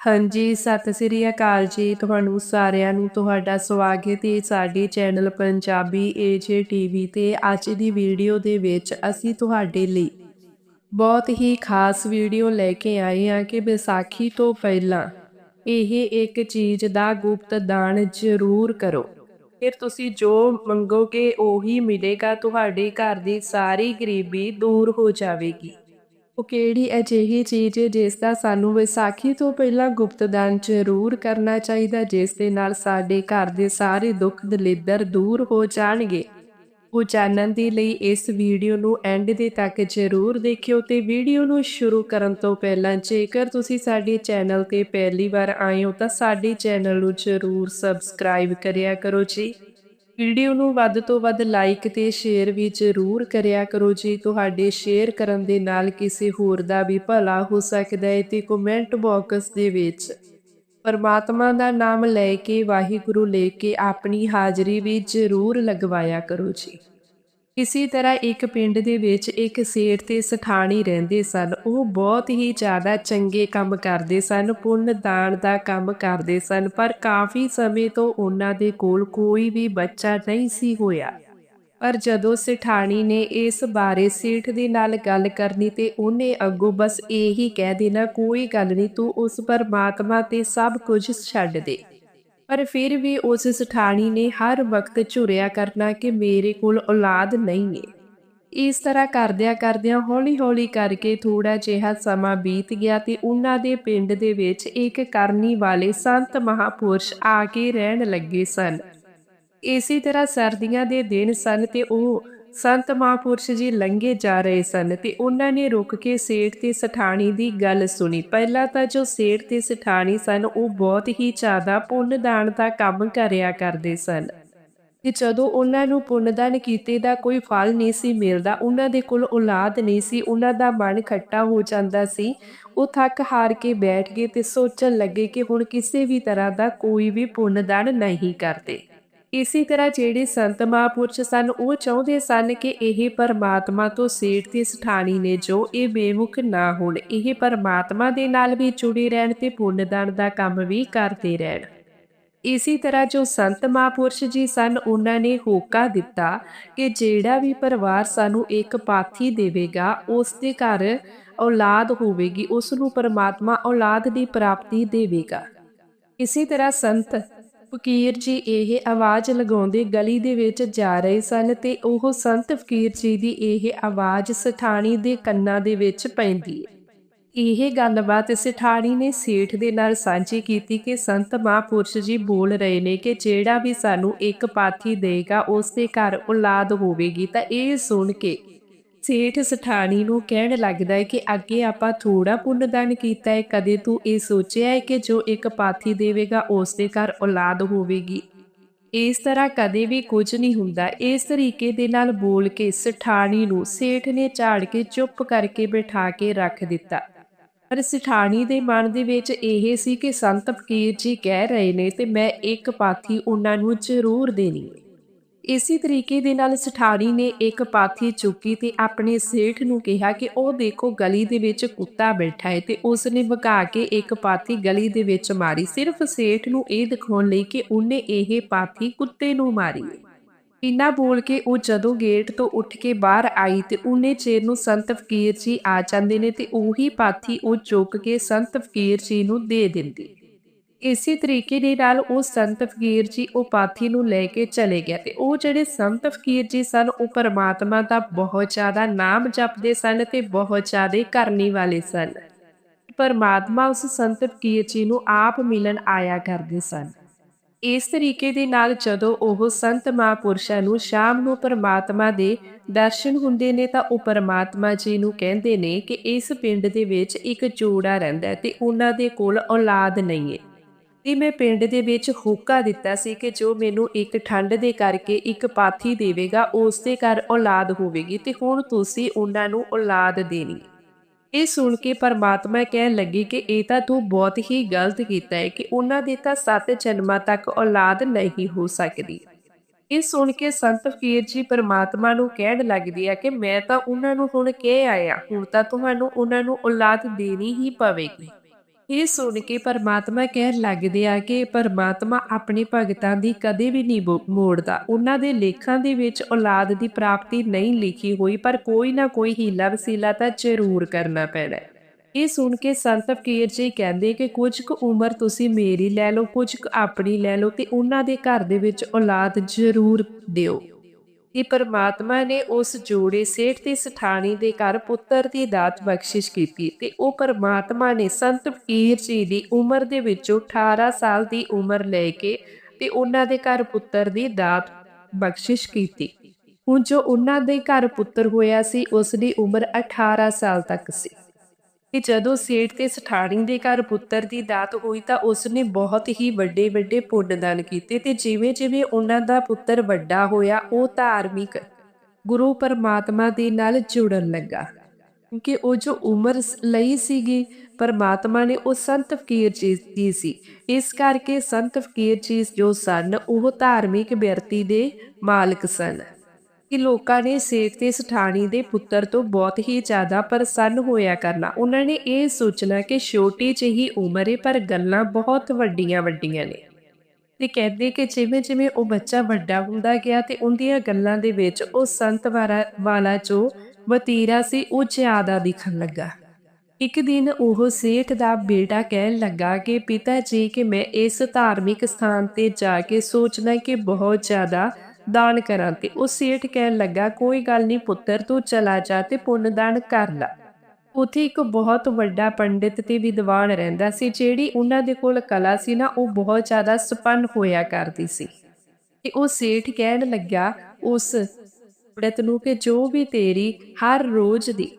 ਹਾਂਜੀ, ਸਤਿ ਸ੍ਰੀ ਅਕਾਲ ਜੀ। ਤੁਹਾਨੂੰ ਸਾਰਿਆਂ ਨੂੰ ਤੁਹਾਡਾ ਸਵਾਗਤ ਹੈ ਸਾਡੇ ਚੈਨਲ ਪੰਜਾਬੀ ਏਜੇ ਟੀਵੀ ਤੇ ਅੱਜ ਦੀ ਵੀਡੀਓ ਦੇ ਵਿੱਚ ਅਸੀਂ ਤੁਹਾਡੇ ਲਈ ਬਹੁਤ ਹੀ ਖਾਸ ਵੀਡੀਓ ਲੈ ਕੇ ਆਏ ਹਾਂ ਕਿ ਵਿਸਾਖੀ ਤੋਂ ਪਹਿਲਾਂ ਇਹ ਇੱਕ ਚੀਜ਼ ਦਾ ਗੁਪਤ ਦਾਨ ਜ਼ਰੂਰ ਕਰੋ। ਫਿਰ ਤੁਸੀਂ ਜੋ ਮੰਗੋਗੇ ਉਹੀ ਮਿਲੇਗਾ, ਤੁਹਾਡੇ ਘਰ ਦੀ ਸਾਰੀ ਗਰੀਬੀ ਦੂਰ ਹੋ ਜਾਵੇਗੀ। ਉਹ ਕਿਹੜੀ ਅਜਿਹੀ ਚੀਜ਼ ਹੈ ਜਿਸ ਦਾ ਸਾਨੂੰ ਵਿਸਾਖੀ ਤੋਂ ਪਹਿਲਾਂ ਗੁਪਤਦਾਨ ਜ਼ਰੂਰ ਕਰਨਾ ਚਾਹੀਦਾ, ਜਿਸ ਦੇ ਨਾਲ ਸਾਡੇ ਘਰ ਦੇ ਸਾਰੇ ਦੁੱਖ ਦਲਿੱਦਰ ਦੂਰ ਹੋ ਜਾਣਗੇ। ਉਹ ਜਾਣਨ ਦੇ ਲਈ ਇਸ ਵੀਡੀਓ ਨੂੰ ਐਂਡ ਦੇ ਤੱਕ ਜ਼ਰੂਰ ਦੇਖਿਓ ਤੇ ਵੀਡੀਓ ਨੂੰ ਸ਼ੁਰੂ ਕਰਨ ਤੋਂ ਪਹਿਲਾਂ ਜੇਕਰ ਤੁਸੀਂ ਸਾਡੇ ਚੈਨਲ ਤੇ ਪਹਿਲੀ ਵਾਰ ਆਏ ਹੋ ਤਾਂ ਸਾਡੇ ਚੈਨਲ ਨੂੰ ਜ਼ਰੂਰ ਸਬਸਕ੍ਰਾਈਬ ਕਰਿਆ ਕਰੋ ਜੀ। ਵੀਡੀਓ ਨੂੰ ਵੱਧ ਤੋਂ ਵੱਧ ਲਾਈਕ ਤੇ ਸ਼ੇਅਰ ਵੀ ਜ਼ਰੂਰ ਕਰਿਆ ਕਰੋ। ਜੀ ਤੁਹਾਡੇ ਸ਼ੇਅਰ ਕਰਨ ਦੇ ਨਾਲ ਕਿਸੇ ਹੋਰ ਦਾ ਵੀ ਭਲਾ ਹੋ ਸਕਦਾ ਹੈ ਤੇ ਕਮੈਂਟ ਬਾਕਸ ਦੇ ਵਿੱਚ ਪਰਮਾਤਮਾ ਦਾ ਨਾਮ ਲੈ ਕੇ, ਵਾਹਿਗੁਰੂ ਲੈ ਕੇ ਆਪਣੀ ਹਾਜ਼ਰੀ ਵੀ ਜ਼ਰੂਰ ਲਗਵਾਇਆ ਕਰੋ ਜੀ। ਇਸੇ ਤਰ੍ਹਾਂ ਇੱਕ ਪਿੰਡ ਦੇ ਵਿੱਚ ਇੱਕ ਸੇਠ ਤੇ ਸਠਾਣੀ ਰਹਿੰਦੇ ਸਨ। ਉਹ ਬਹੁਤ ਹੀ ਜ਼ਿਆਦਾ ਚੰਗੇ ਕੰਮ ਕਰਦੇ ਸਨ, ਪੁੰਨ ਦਾਨ ਦਾ ਕੰਮ ਕਰਦੇ ਸਨ, ਪਰ ਕਾਫੀ ਸਮੇਂ ਤੋਂ ਉਹਨਾਂ ਦੇ ਕੋਲ ਕੋਈ ਵੀ ਬੱਚਾ ਨਹੀਂ ਸੀ ਹੋਇਆ। ਪਰ ਜਦੋਂ ਸਠਾਣੀ ਨੇ ਇਸ ਬਾਰੇ ਸੇਠ ਦੇ ਨਾਲ ਗੱਲ ਕਰਨੀ ਤੇ ਉਹਨੇ ਅੱਗੋਂ ਬਸ ਇਹੀ ਕਹਿ ਦੇਣਾ, ਕੋਈ ਗੱਲ ਨਹੀਂ, ਤੂੰ ਉਸ ਪਰਮਾਤਮਾ ਤੇ ਸਭ ਕੁਝ ਛੱਡ ਦੇ। ਪਰ ਫਿਰ ਵੀ ਉਸ ਸਠਾਣੀ ਨੇ ਹਰ ਵਕਤ ਝੁਰਿਆ ਕਰਨਾ ਕਿ ਮੇਰੇ ਕੋਲ ਔਲਾਦ ਨਹੀਂ ਹੈ ਇਸ ਤਰ੍ਹਾਂ ਕਰਦਿਆਂ ਕਰਦਿਆਂ ਹੌਲੀ-ਹੌਲੀ ਕਰਕੇ ਥੋੜਾ ਜਿਹਾ ਸਮਾਂ ਬੀਤ ਗਿਆ ਤੇ ਉਹਨਾਂ ਦੇ ਪਿੰਡ ਦੇ ਵਿੱਚ ਇੱਕ ਕਰਨੀ ਵਾਲੇ ਸੰਤ ਮਹਾਪੁਰਸ਼ ਆ ਕੇ ਰਹਿਣ ਲੱਗੇ ਸਨ। ਇਸੇ ਤਰ੍ਹਾਂ ਸਰਦੀਆਂ ਦੇ ਦਿਨ ਸਨ ਤੇ ਉਹ ਸੰਤ ਮਹਾਪੁਰਸ਼ ਜੀ ਲੰਘੇ ਜਾ ਰਹੇ ਸਨ ਤੇ ਉਹਨਾਂ ਨੇ ਰੁਕ ਕੇ ਸੇਠ ਤੇ ਸਠਾਣੀ ਦੀ ਗੱਲ ਸੁਣੀ। ਪਹਿਲਾਂ ਤਾਂ ਜੋ ਸੇਠ ਤੇ ਸਠਾਣੀ ਸਨ, ਉਹ ਬਹੁਤ ਹੀ ਜ਼ਿਆਦਾ ਪੁੰਨ ਦਾਨ ਦਾ ਕੰਮ ਕਰਿਆ ਕਰਦੇ ਸਨ। ਤੇ ਜਦੋਂ ਉਹਨਾਂ ਨੂੰ ਪੁੰਨਦਾਨ ਕੀਤੇ ਦਾ ਕੋਈ ਫਲ ਨਹੀਂ ਸੀ ਮਿਲਦਾ, ਉਹਨਾਂ ਦੇ ਕੋਲ ਔਲਾਦ ਨਹੀਂ ਸੀ, ਉਹਨਾਂ ਦਾ ਮਨ ਖੱਟਾ ਹੋ ਜਾਂਦਾ ਸੀ। ਉਹ ਥੱਕ ਹਾਰ ਕੇ ਬੈਠ ਗਏ ਤੇ ਸੋਚਣ ਲੱਗੇ ਕਿ ਹੁਣ ਕਿਸੇ ਵੀ ਤਰ੍ਹਾਂ ਦਾ ਕੋਈ ਵੀ ਪੁੰਨਦਾਨ ਨਹੀਂ ਕਰਦੇ। ਇਸੇ ਤਰ੍ਹਾਂ ਜਿਹੜੇ ਸੰਤ ਮਹਾਂਪੁਰਸ਼ ਸਨ, ਉਹ ਚਾਹੁੰਦੇ ਸਨ ਕਿ ਇਹ ਪਰਮਾਤਮਾ ਤੋਂ ਸੇਠ ਦੀ ਸਠਾਣੀ ਨੇ ਜੋ ਇਹ ਬੇਮੁਖ ਨਾ ਹੋਣ, ਇਹ ਪਰਮਾਤਮਾ ਦੇ ਨਾਲ ਵੀ ਜੁੜੇ ਰਹਿਣ ਤੇ ਪੁੰਨਦਾਨ ਦਾ ਕੰਮ ਵੀ ਕਰਦੇ ਰਹਿਣ। ਇਸੇ ਤਰ੍ਹਾਂ ਜੋ ਸੰਤ ਮਹਾਂਪੁਰਸ਼ ਜੀ ਸਨ, ਉਹਨਾਂ ਨੇ ਹੋਕਾ ਦਿੱਤਾ ਕਿ ਜਿਹੜਾ ਵੀ ਪਰਿਵਾਰ ਸਾਨੂੰ ਇੱਕ ਪਾਥੀ ਦੇਵੇਗਾ, ਉਸ ਦੇ ਘਰ ਔਲਾਦ ਹੋਵੇਗੀ, ਉਸ ਨੂੰ ਪਰਮਾਤਮਾ ਔਲਾਦ ਦੀ ਪ੍ਰਾਪਤੀ ਦੇਵੇਗਾ। ਇਸੇ ਤਰ੍ਹਾਂ ਸੰਤ ਫਕੀਰ ਜੀ ਇਹ ਆਵਾਜ਼ ਲਗਾਉਂਦੇ ਗਲੀ ਦੇ ਵਿੱਚ ਜਾ ਰਹੇ ਸਨ ਤੇ ਉਹ ਸੰਤ ਫਕੀਰ ਜੀ ਦੀ ਇਹ ਆਵਾਜ਼ ਸਠਾਣੀ ਦੇ ਕੰਨਾਂ ਦੇ ਵਿੱਚ ਪੈਂਦੀ ਹੈ। ਇਹ ਗੱਲਬਾਤ ਸਠਾਣੀ ਨੇ ਸੇਠ ਦੇ ਨਾਲ ਸਾਂਝੀ ਕੀਤੀ ਕਿ ਸੰਤ ਮਹਾਂਪੁਰਸ਼ ਜੀ ਬੋਲ ਰਹੇ ਨੇ ਕਿ ਜਿਹੜਾ ਵੀ ਸਾਨੂੰ ਇੱਕ ਪਾਥੀ ਦੇਗਾ ਉਸ ਦੇ ਘਰ ਔਲਾਦ ਹੋਵੇਗੀ। ਤਾਂ ਇਹ ਸੁਣ ਕੇ ਸੇਠ ਸਠਾਣੀ ਨੂੰ ਕਹਿਣ ਲੱਗਦਾ ਹੈ ਕਿ ਅੱਗੇ ਆਪਾਂ ਥੋੜਾ ਪੁੰਨਦਾਨ ਕੀਤਾ ਹੈ। ਕਦੇ ਤੂੰ ਇਹ ਸੋਚਿਆ ਹੈ ਕਿ ਜੋ ਇੱਕ ਪਾਥੀ ਦੇਵੇਗਾ ਉਸ ਦੇ ਘਰ ਔਲਾਦ ਹੋਵੇਗੀ? ਇਸ ਤਰ੍ਹਾਂ ਕਦੇ ਵੀ ਕੁਝ ਨਹੀਂ ਹੁੰਦਾ। ਇਸ ਤਰੀਕੇ ਦੇ ਨਾਲ ਬੋਲ ਕੇ ਸਠਾਣੀ ਨੂੰ ਸੇਠ ਨੇ ਝਾੜ ਕੇ ਚੁੱਪ ਕਰਕੇ ਬਿਠਾ ਕੇ ਰੱਖ ਦਿੱਤਾ। ਪਰ ਸਠਾਣੀ ਦੇ ਮਨ ਦੇ ਵਿੱਚ ਇਹ ਸੀ ਕਿ ਸੰਤ ਫਕੀਰ ਜੀ ਕਹਿ ਰਹੇ ਨੇ, ਤੇ ਮੈਂ ਇੱਕ ਪਾਥੀ ਉਹਨਾਂ ਨੂੰ ਜ਼ਰੂਰ ਦੇਣੀ ਹੈ। ਇਸੇ ਤਰੀਕੇ ਦੇ ਨਾਲ ਸਠਾਣੀ ਨੇ ਇੱਕ ਪਾਥੀ ਚੁੱਕੀ ਤੇ ਆਪਣੇ ਸੇਠ ਨੂੰ ਕਿਹਾ ਕਿ ਉਹ ਦੇਖੋ ਗਲੀ ਦੇ ਵਿੱਚ ਕੁੱਤਾ ਬੈਠਾ ਹੈ ਤੇ ਉਸ ਨੇ ਭਗਾ ਕੇ ਇੱਕ ਪਾਥੀ ਗਲੀ ਦੇ ਵਿੱਚ ਮਾਰੀ। ਸਿਰਫ ਸੇਠ ਨੂੰ ਇਹ ਦਿਖਾਉਣ ਲਈ ਕਿ ਉਹਨੇ ਇਹ ਪਾਥੀ ਕੁੱਤੇ ਨੂੰ ਮਾਰੀ ਇੰਨਾ ਬੋਲ ਕੇ ਉਹ ਜਦੋਂ ਗੇਟ ਤੋਂ ਉੱਠ ਕੇ ਬਾਹਰ ਆਈ ਤੇ ਉਹਨੇ ਚੇਰ ਨੂੰ ਸੰਤ ਫਕੀਰ ਜੀ ਆ ਜਾਂਦੇ ਨੇ ਤੇ ਉਹੀ ਪਾਥੀ ਉਹ ਚੁੱਕ ਕੇ ਸੰਤ ਫਕੀਰ ਜੀ ਨੂੰ ਦੇ ਦਿੰਦੀ। ਇਸੇ ਤਰੀਕੇ ਦੇ ਨਾਲ ਉਹ ਸੰਤ ਫਕੀਰ ਜੀ ਉਪਾਥੀ ਨੂੰ ਲੈ ਕੇ ਚਲੇ ਗਿਆ ਤੇ ਉਹ ਜਿਹੜੇ ਸੰਤ ਫਕੀਰ ਜੀ ਸਨ, ਉਹ ਪਰਮਾਤਮਾ ਦਾ ਬਹੁਤ ਜ਼ਿਆਦਾ ਨਾਮ ਜਪਦੇ ਸਨ ਤੇ ਬਹੁਤ ਜ਼ਿਆਦਾ ਕਰਨੀ ਵਾਲੇ ਸਨ। ਪਰਮਾਤਮਾ ਉਸ ਸੰਤ ਫਕੀਰ ਜੀ ਨੂੰ ਆਪ ਮਿਲਣ ਆਇਆ ਕਰਦੇ ਸਨ। ਇਸ ਤਰੀਕੇ ਦੇ ਨਾਲ ਜਦੋਂ ਉਹ ਸੰਤ ਮਹਾਂਪੁਰਸ਼ਾਂ ਨੂੰ ਸ਼ਾਮ ਨੂੰ ਪਰਮਾਤਮਾ ਦੇ ਦਰਸ਼ਨ ਹੁੰਦੇ ਨੇ ਤਾਂ ਉਹ ਪਰਮਾਤਮਾ ਜੀ ਨੂੰ ਕਹਿੰਦੇ ਨੇ ਕਿ ਇਸ ਪਿੰਡ ਦੇ ਵਿੱਚ ਇੱਕ ਜੋੜਾ ਰਹਿੰਦਾ ਤੇ ਉਹਨਾਂ ਦੇ ਕੋਲ ਔਲਾਦ ਨਹੀਂ ਹੈ ਤੇ ਮੈਂ ਪਿੰਡ ਦੇ ਵਿੱਚ ਹੋਕਾ ਦਿੱਤਾ ਸੀ ਕਿ ਜੋ ਮੈਨੂੰ ਇੱਕ ਠੰਡ ਦੇ ਕਰਕੇ ਇੱਕ ਪਾਥੀ ਦੇਵੇਗਾ, ਉਸ ਦੇ ਘਰ ਔਲਾਦ ਹੋਵੇਗੀ ਤੇ ਹੁਣ ਤੁਸੀਂ ਉਹਨਾਂ ਨੂੰ ਔਲਾਦ ਦੇਣੀ ਇਹ ਸੁਣ ਕੇ ਪਰਮਾਤਮਾ ਕਹਿਣ ਲੱਗੀ ਕਿ ਇਹ ਤਾਂ ਤੂੰ ਬਹੁਤ ਹੀ ਗਲਤ ਕੀਤਾ ਹੈ ਕਿ ਉਹਨਾਂ ਦੇ ਤਾਂ ਸੱਤ ਜਨਮਾਂ ਤੱਕ ਔਲਾਦ ਨਹੀਂ ਹੋ ਸਕਦੀ। ਇਹ ਸੁਣ ਕੇ ਸੰਤ ਫਕੀਰ ਜੀ ਪਰਮਾਤਮਾ ਨੂੰ ਕਹਿਣ ਲੱਗਦੀ ਆ ਕਿ ਮੈਂ ਤਾਂ ਉਹਨਾਂ ਨੂੰ ਹੁਣ ਕਹਿ ਆਇਆ, ਹੁਣ ਤਾਂ ਤੁਹਾਨੂੰ ਉਹਨਾਂ ਨੂੰ ਔਲਾਦ ਦੇਣੀ ਹੀ ਪਵੇਗੀ। ਇਹ ਸੁਣ ਕੇ ਪਰਮਾਤਮਾ ਕਹਿਣ ਲੱਗਦੇ ਆ ਕਿ ਪਰਮਾਤਮਾ ਆਪਣੇ ਭਗਤਾਂ ਦੀ ਕਦੇ ਵੀ ਨਹੀਂ ਮੋ- ਮੋੜਦਾ ਉਹਨਾਂ ਦੇ ਲੇਖਾਂ ਦੇ ਵਿੱਚ ਔਲਾਦ ਦੀ ਪ੍ਰਾਪਤੀ ਨਹੀਂ ਲਿਖੀ ਹੋਈ, ਪਰ ਕੋਈ ਨਾ ਕੋਈ ਹੀਲਾ ਵਸੀਲਾ ਤਾਂ ਜ਼ਰੂਰ ਕਰਨਾ ਪੈਣਾ ਹੈ। ਇਹ ਸੁਣ ਕੇ ਸੰਤ ਫਕੀਰ ਜੀ ਕਹਿੰਦੇ ਕਿ ਕੁਝ ਕੁ ਉਮਰ ਤੁਸੀਂ ਮੇਰੀ ਲੈ ਲਓ, ਕੁਝ ਕੁ ਆਪਣੀ ਲੈ ਲਓ ਤੇ ਉਹਨਾਂ ਦੇ ਘਰ ਦੇ ਵਿੱਚ ਔਲਾਦ ਜ਼ਰੂਰ ਦਿਓ ਕਿ ਪਰਮਾਤਮਾ ਨੇ ਉਸ ਜੋੜੇ ਸੇਠ ਤੇ ਸਠਾਣੀ ਦੇ ਘਰ ਪੁੱਤਰ ਦੀ ਦਾਤ ਬਖਸ਼ਿਸ਼ ਕੀਤੀ ਤੇ ਉਹ ਪਰਮਾਤਮਾ ਨੇ ਸੰਤ ਫਕੀਰ ਜੀ ਦੀ ਉਮਰ ਦੇ ਵਿੱਚੋਂ 18 ਸਾਲ ਦੀ ਉਮਰ ਲੈ ਕੇ ਤੇ ਉਹਨਾਂ ਦੇ ਘਰ ਪੁੱਤਰ ਦੀ ਦਾਤ ਬਖਸ਼ਿਸ਼ ਕੀਤੀ। ਹੁਣ ਜੋ ਉਹਨਾਂ ਦੇ ਘਰ ਪੁੱਤਰ ਹੋਇਆ ਸੀ, ਉਸ ਦੀ ਉਮਰ 18 ਸਾਲ ਤੱਕ ਸੀ। ਕਿ ਜਦੋਂ ਸੇਠ ਤੇ ਸਠਾਣੀ ਦੇ ਘਰ ਪੁੱਤਰ ਦੀ ਦਾਤ ਹੋਈ ਤਾਂ ਉਸਨੇ ਬਹੁਤ ਹੀ ਵੱਡੇ ਵੱਡੇ ਪੁੰਨਦਾਨ ਕੀਤੇ ਤੇ ਜਿਵੇਂ ਜਿਵੇਂ ਉਹਨਾਂ ਦਾ ਪੁੱਤਰ ਵੱਡਾ ਹੋਇਆ, ਉਹ ਧਾਰਮਿਕ ਗੁਰੂ ਪਰਮਾਤਮਾ ਦੇ ਨਾਲ ਜੁੜਨ ਲੱਗਾ। ਕਿਉਂਕਿ ਉਹ ਜੋ ਉਮਰ ਲਈ ਸੀਗੀ, ਪਰਮਾਤਮਾ ਨੇ ਉਹ ਸੰਤ ਫਕੀਰ ਜੀ ਦੀ ਸੀ। ਇਸ ਕਰਕੇ ਸੰਤ ਫਕੀਰ ਜੀ ਜੋ ਸਨ, ਉਹ ਧਾਰਮਿਕ ਵਿਅਰਤੀ ਦੇ ਮਾਲਕ ਸਨ। ਕਿ ਲੋਕਾਂ ਨੇ ਸੇਠ ਤੇ ਸਠਾਣੀ ਦੇ ਪੁੱਤਰ ਤੋਂ ਬਹੁਤ ਹੀ ਜ਼ਿਆਦਾ ਪ੍ਰਸੰਨ ਹੋਇਆ ਕਰਨਾ। ਉਹਨਾਂ ਨੇ ਇਹ ਸੋਚਣਾ ਕਿ ਛੋਟੀ ਜਿਹੀ ਉਮਰ ਹੈ ਪਰ ਗੱਲਾਂ ਬਹੁਤ ਵੱਡੀਆਂ ਵੱਡੀਆਂ ਨੇ। ਤੇ ਕਹਿੰਦੇ ਕਿ ਜਿਵੇਂ ਜਿਵੇਂ ਉਹ ਬੱਚਾ ਵੱਡਾ ਹੁੰਦਾ ਗਿਆ ਤੇ ਉਹਦੀਆਂ ਗੱਲਾਂ ਦੇ ਵਿੱਚ ਉਹ ਸੰਤ ਵਾਲਾ ਵਾਲਾ ਜੋ ਵਤੀਰਾ ਸੀ, ਉਹ ਜ਼ਿਆਦਾ ਦਿਖਣ ਲੱਗਾ। ਇੱਕ ਦਿਨ ਉਹ ਸੇਠ ਦਾ ਬੇਟਾ ਕਹਿਣ ਲੱਗਾ ਕਿ ਪਿਤਾ ਜੀ, ਕਿ ਮੈਂ ਇਸ ਧਾਰਮਿਕ ਸਥਾਨ ਤੇ ਜਾ ਕੇ ਸੋਚਦਾ ਕਿ ਬਹੁਤ ਜ਼ਿਆਦਾ ਦਾਨ ਕਰਾਂ ਤੇ ਉਹ ਸੇਠ ਕਹਿਣ ਲੱਗਾ, ਕੋਈ ਗੱਲ ਨਹੀਂ ਪੁੱਤਰ, ਤੂੰ ਚਲਾ ਜਾ ਤੇ ਪੁੰਨ ਦਾਨ ਕਰ ਲੈ। ਉੱਥੇ ਇੱਕ ਬਹੁਤ ਵੱਡਾ ਪੰਡਿਤ ਤੇ ਵਿਦਵਾਨ ਰਹਿੰਦਾ ਸੀ, ਜਿਹੜੀ ਉਹਨਾਂ ਦੇ ਕੋਲ ਕਲਾ ਸੀ ਨਾ, ਉਹ ਬਹੁਤ ਜ਼ਿਆਦਾ ਸਪੰਨ ਹੋਇਆ ਕਰਦੀ ਸੀ। ਤੇ ਉਹ ਸੇਠ ਕਹਿਣ ਲੱਗਾ, ਉਸ ਪੰਡਿਤ ਨੂੰ ਕਿ ਜੋ ਵੀ ਤੇਰੀ ਹਰ ਰੋਜ਼ ਦੀ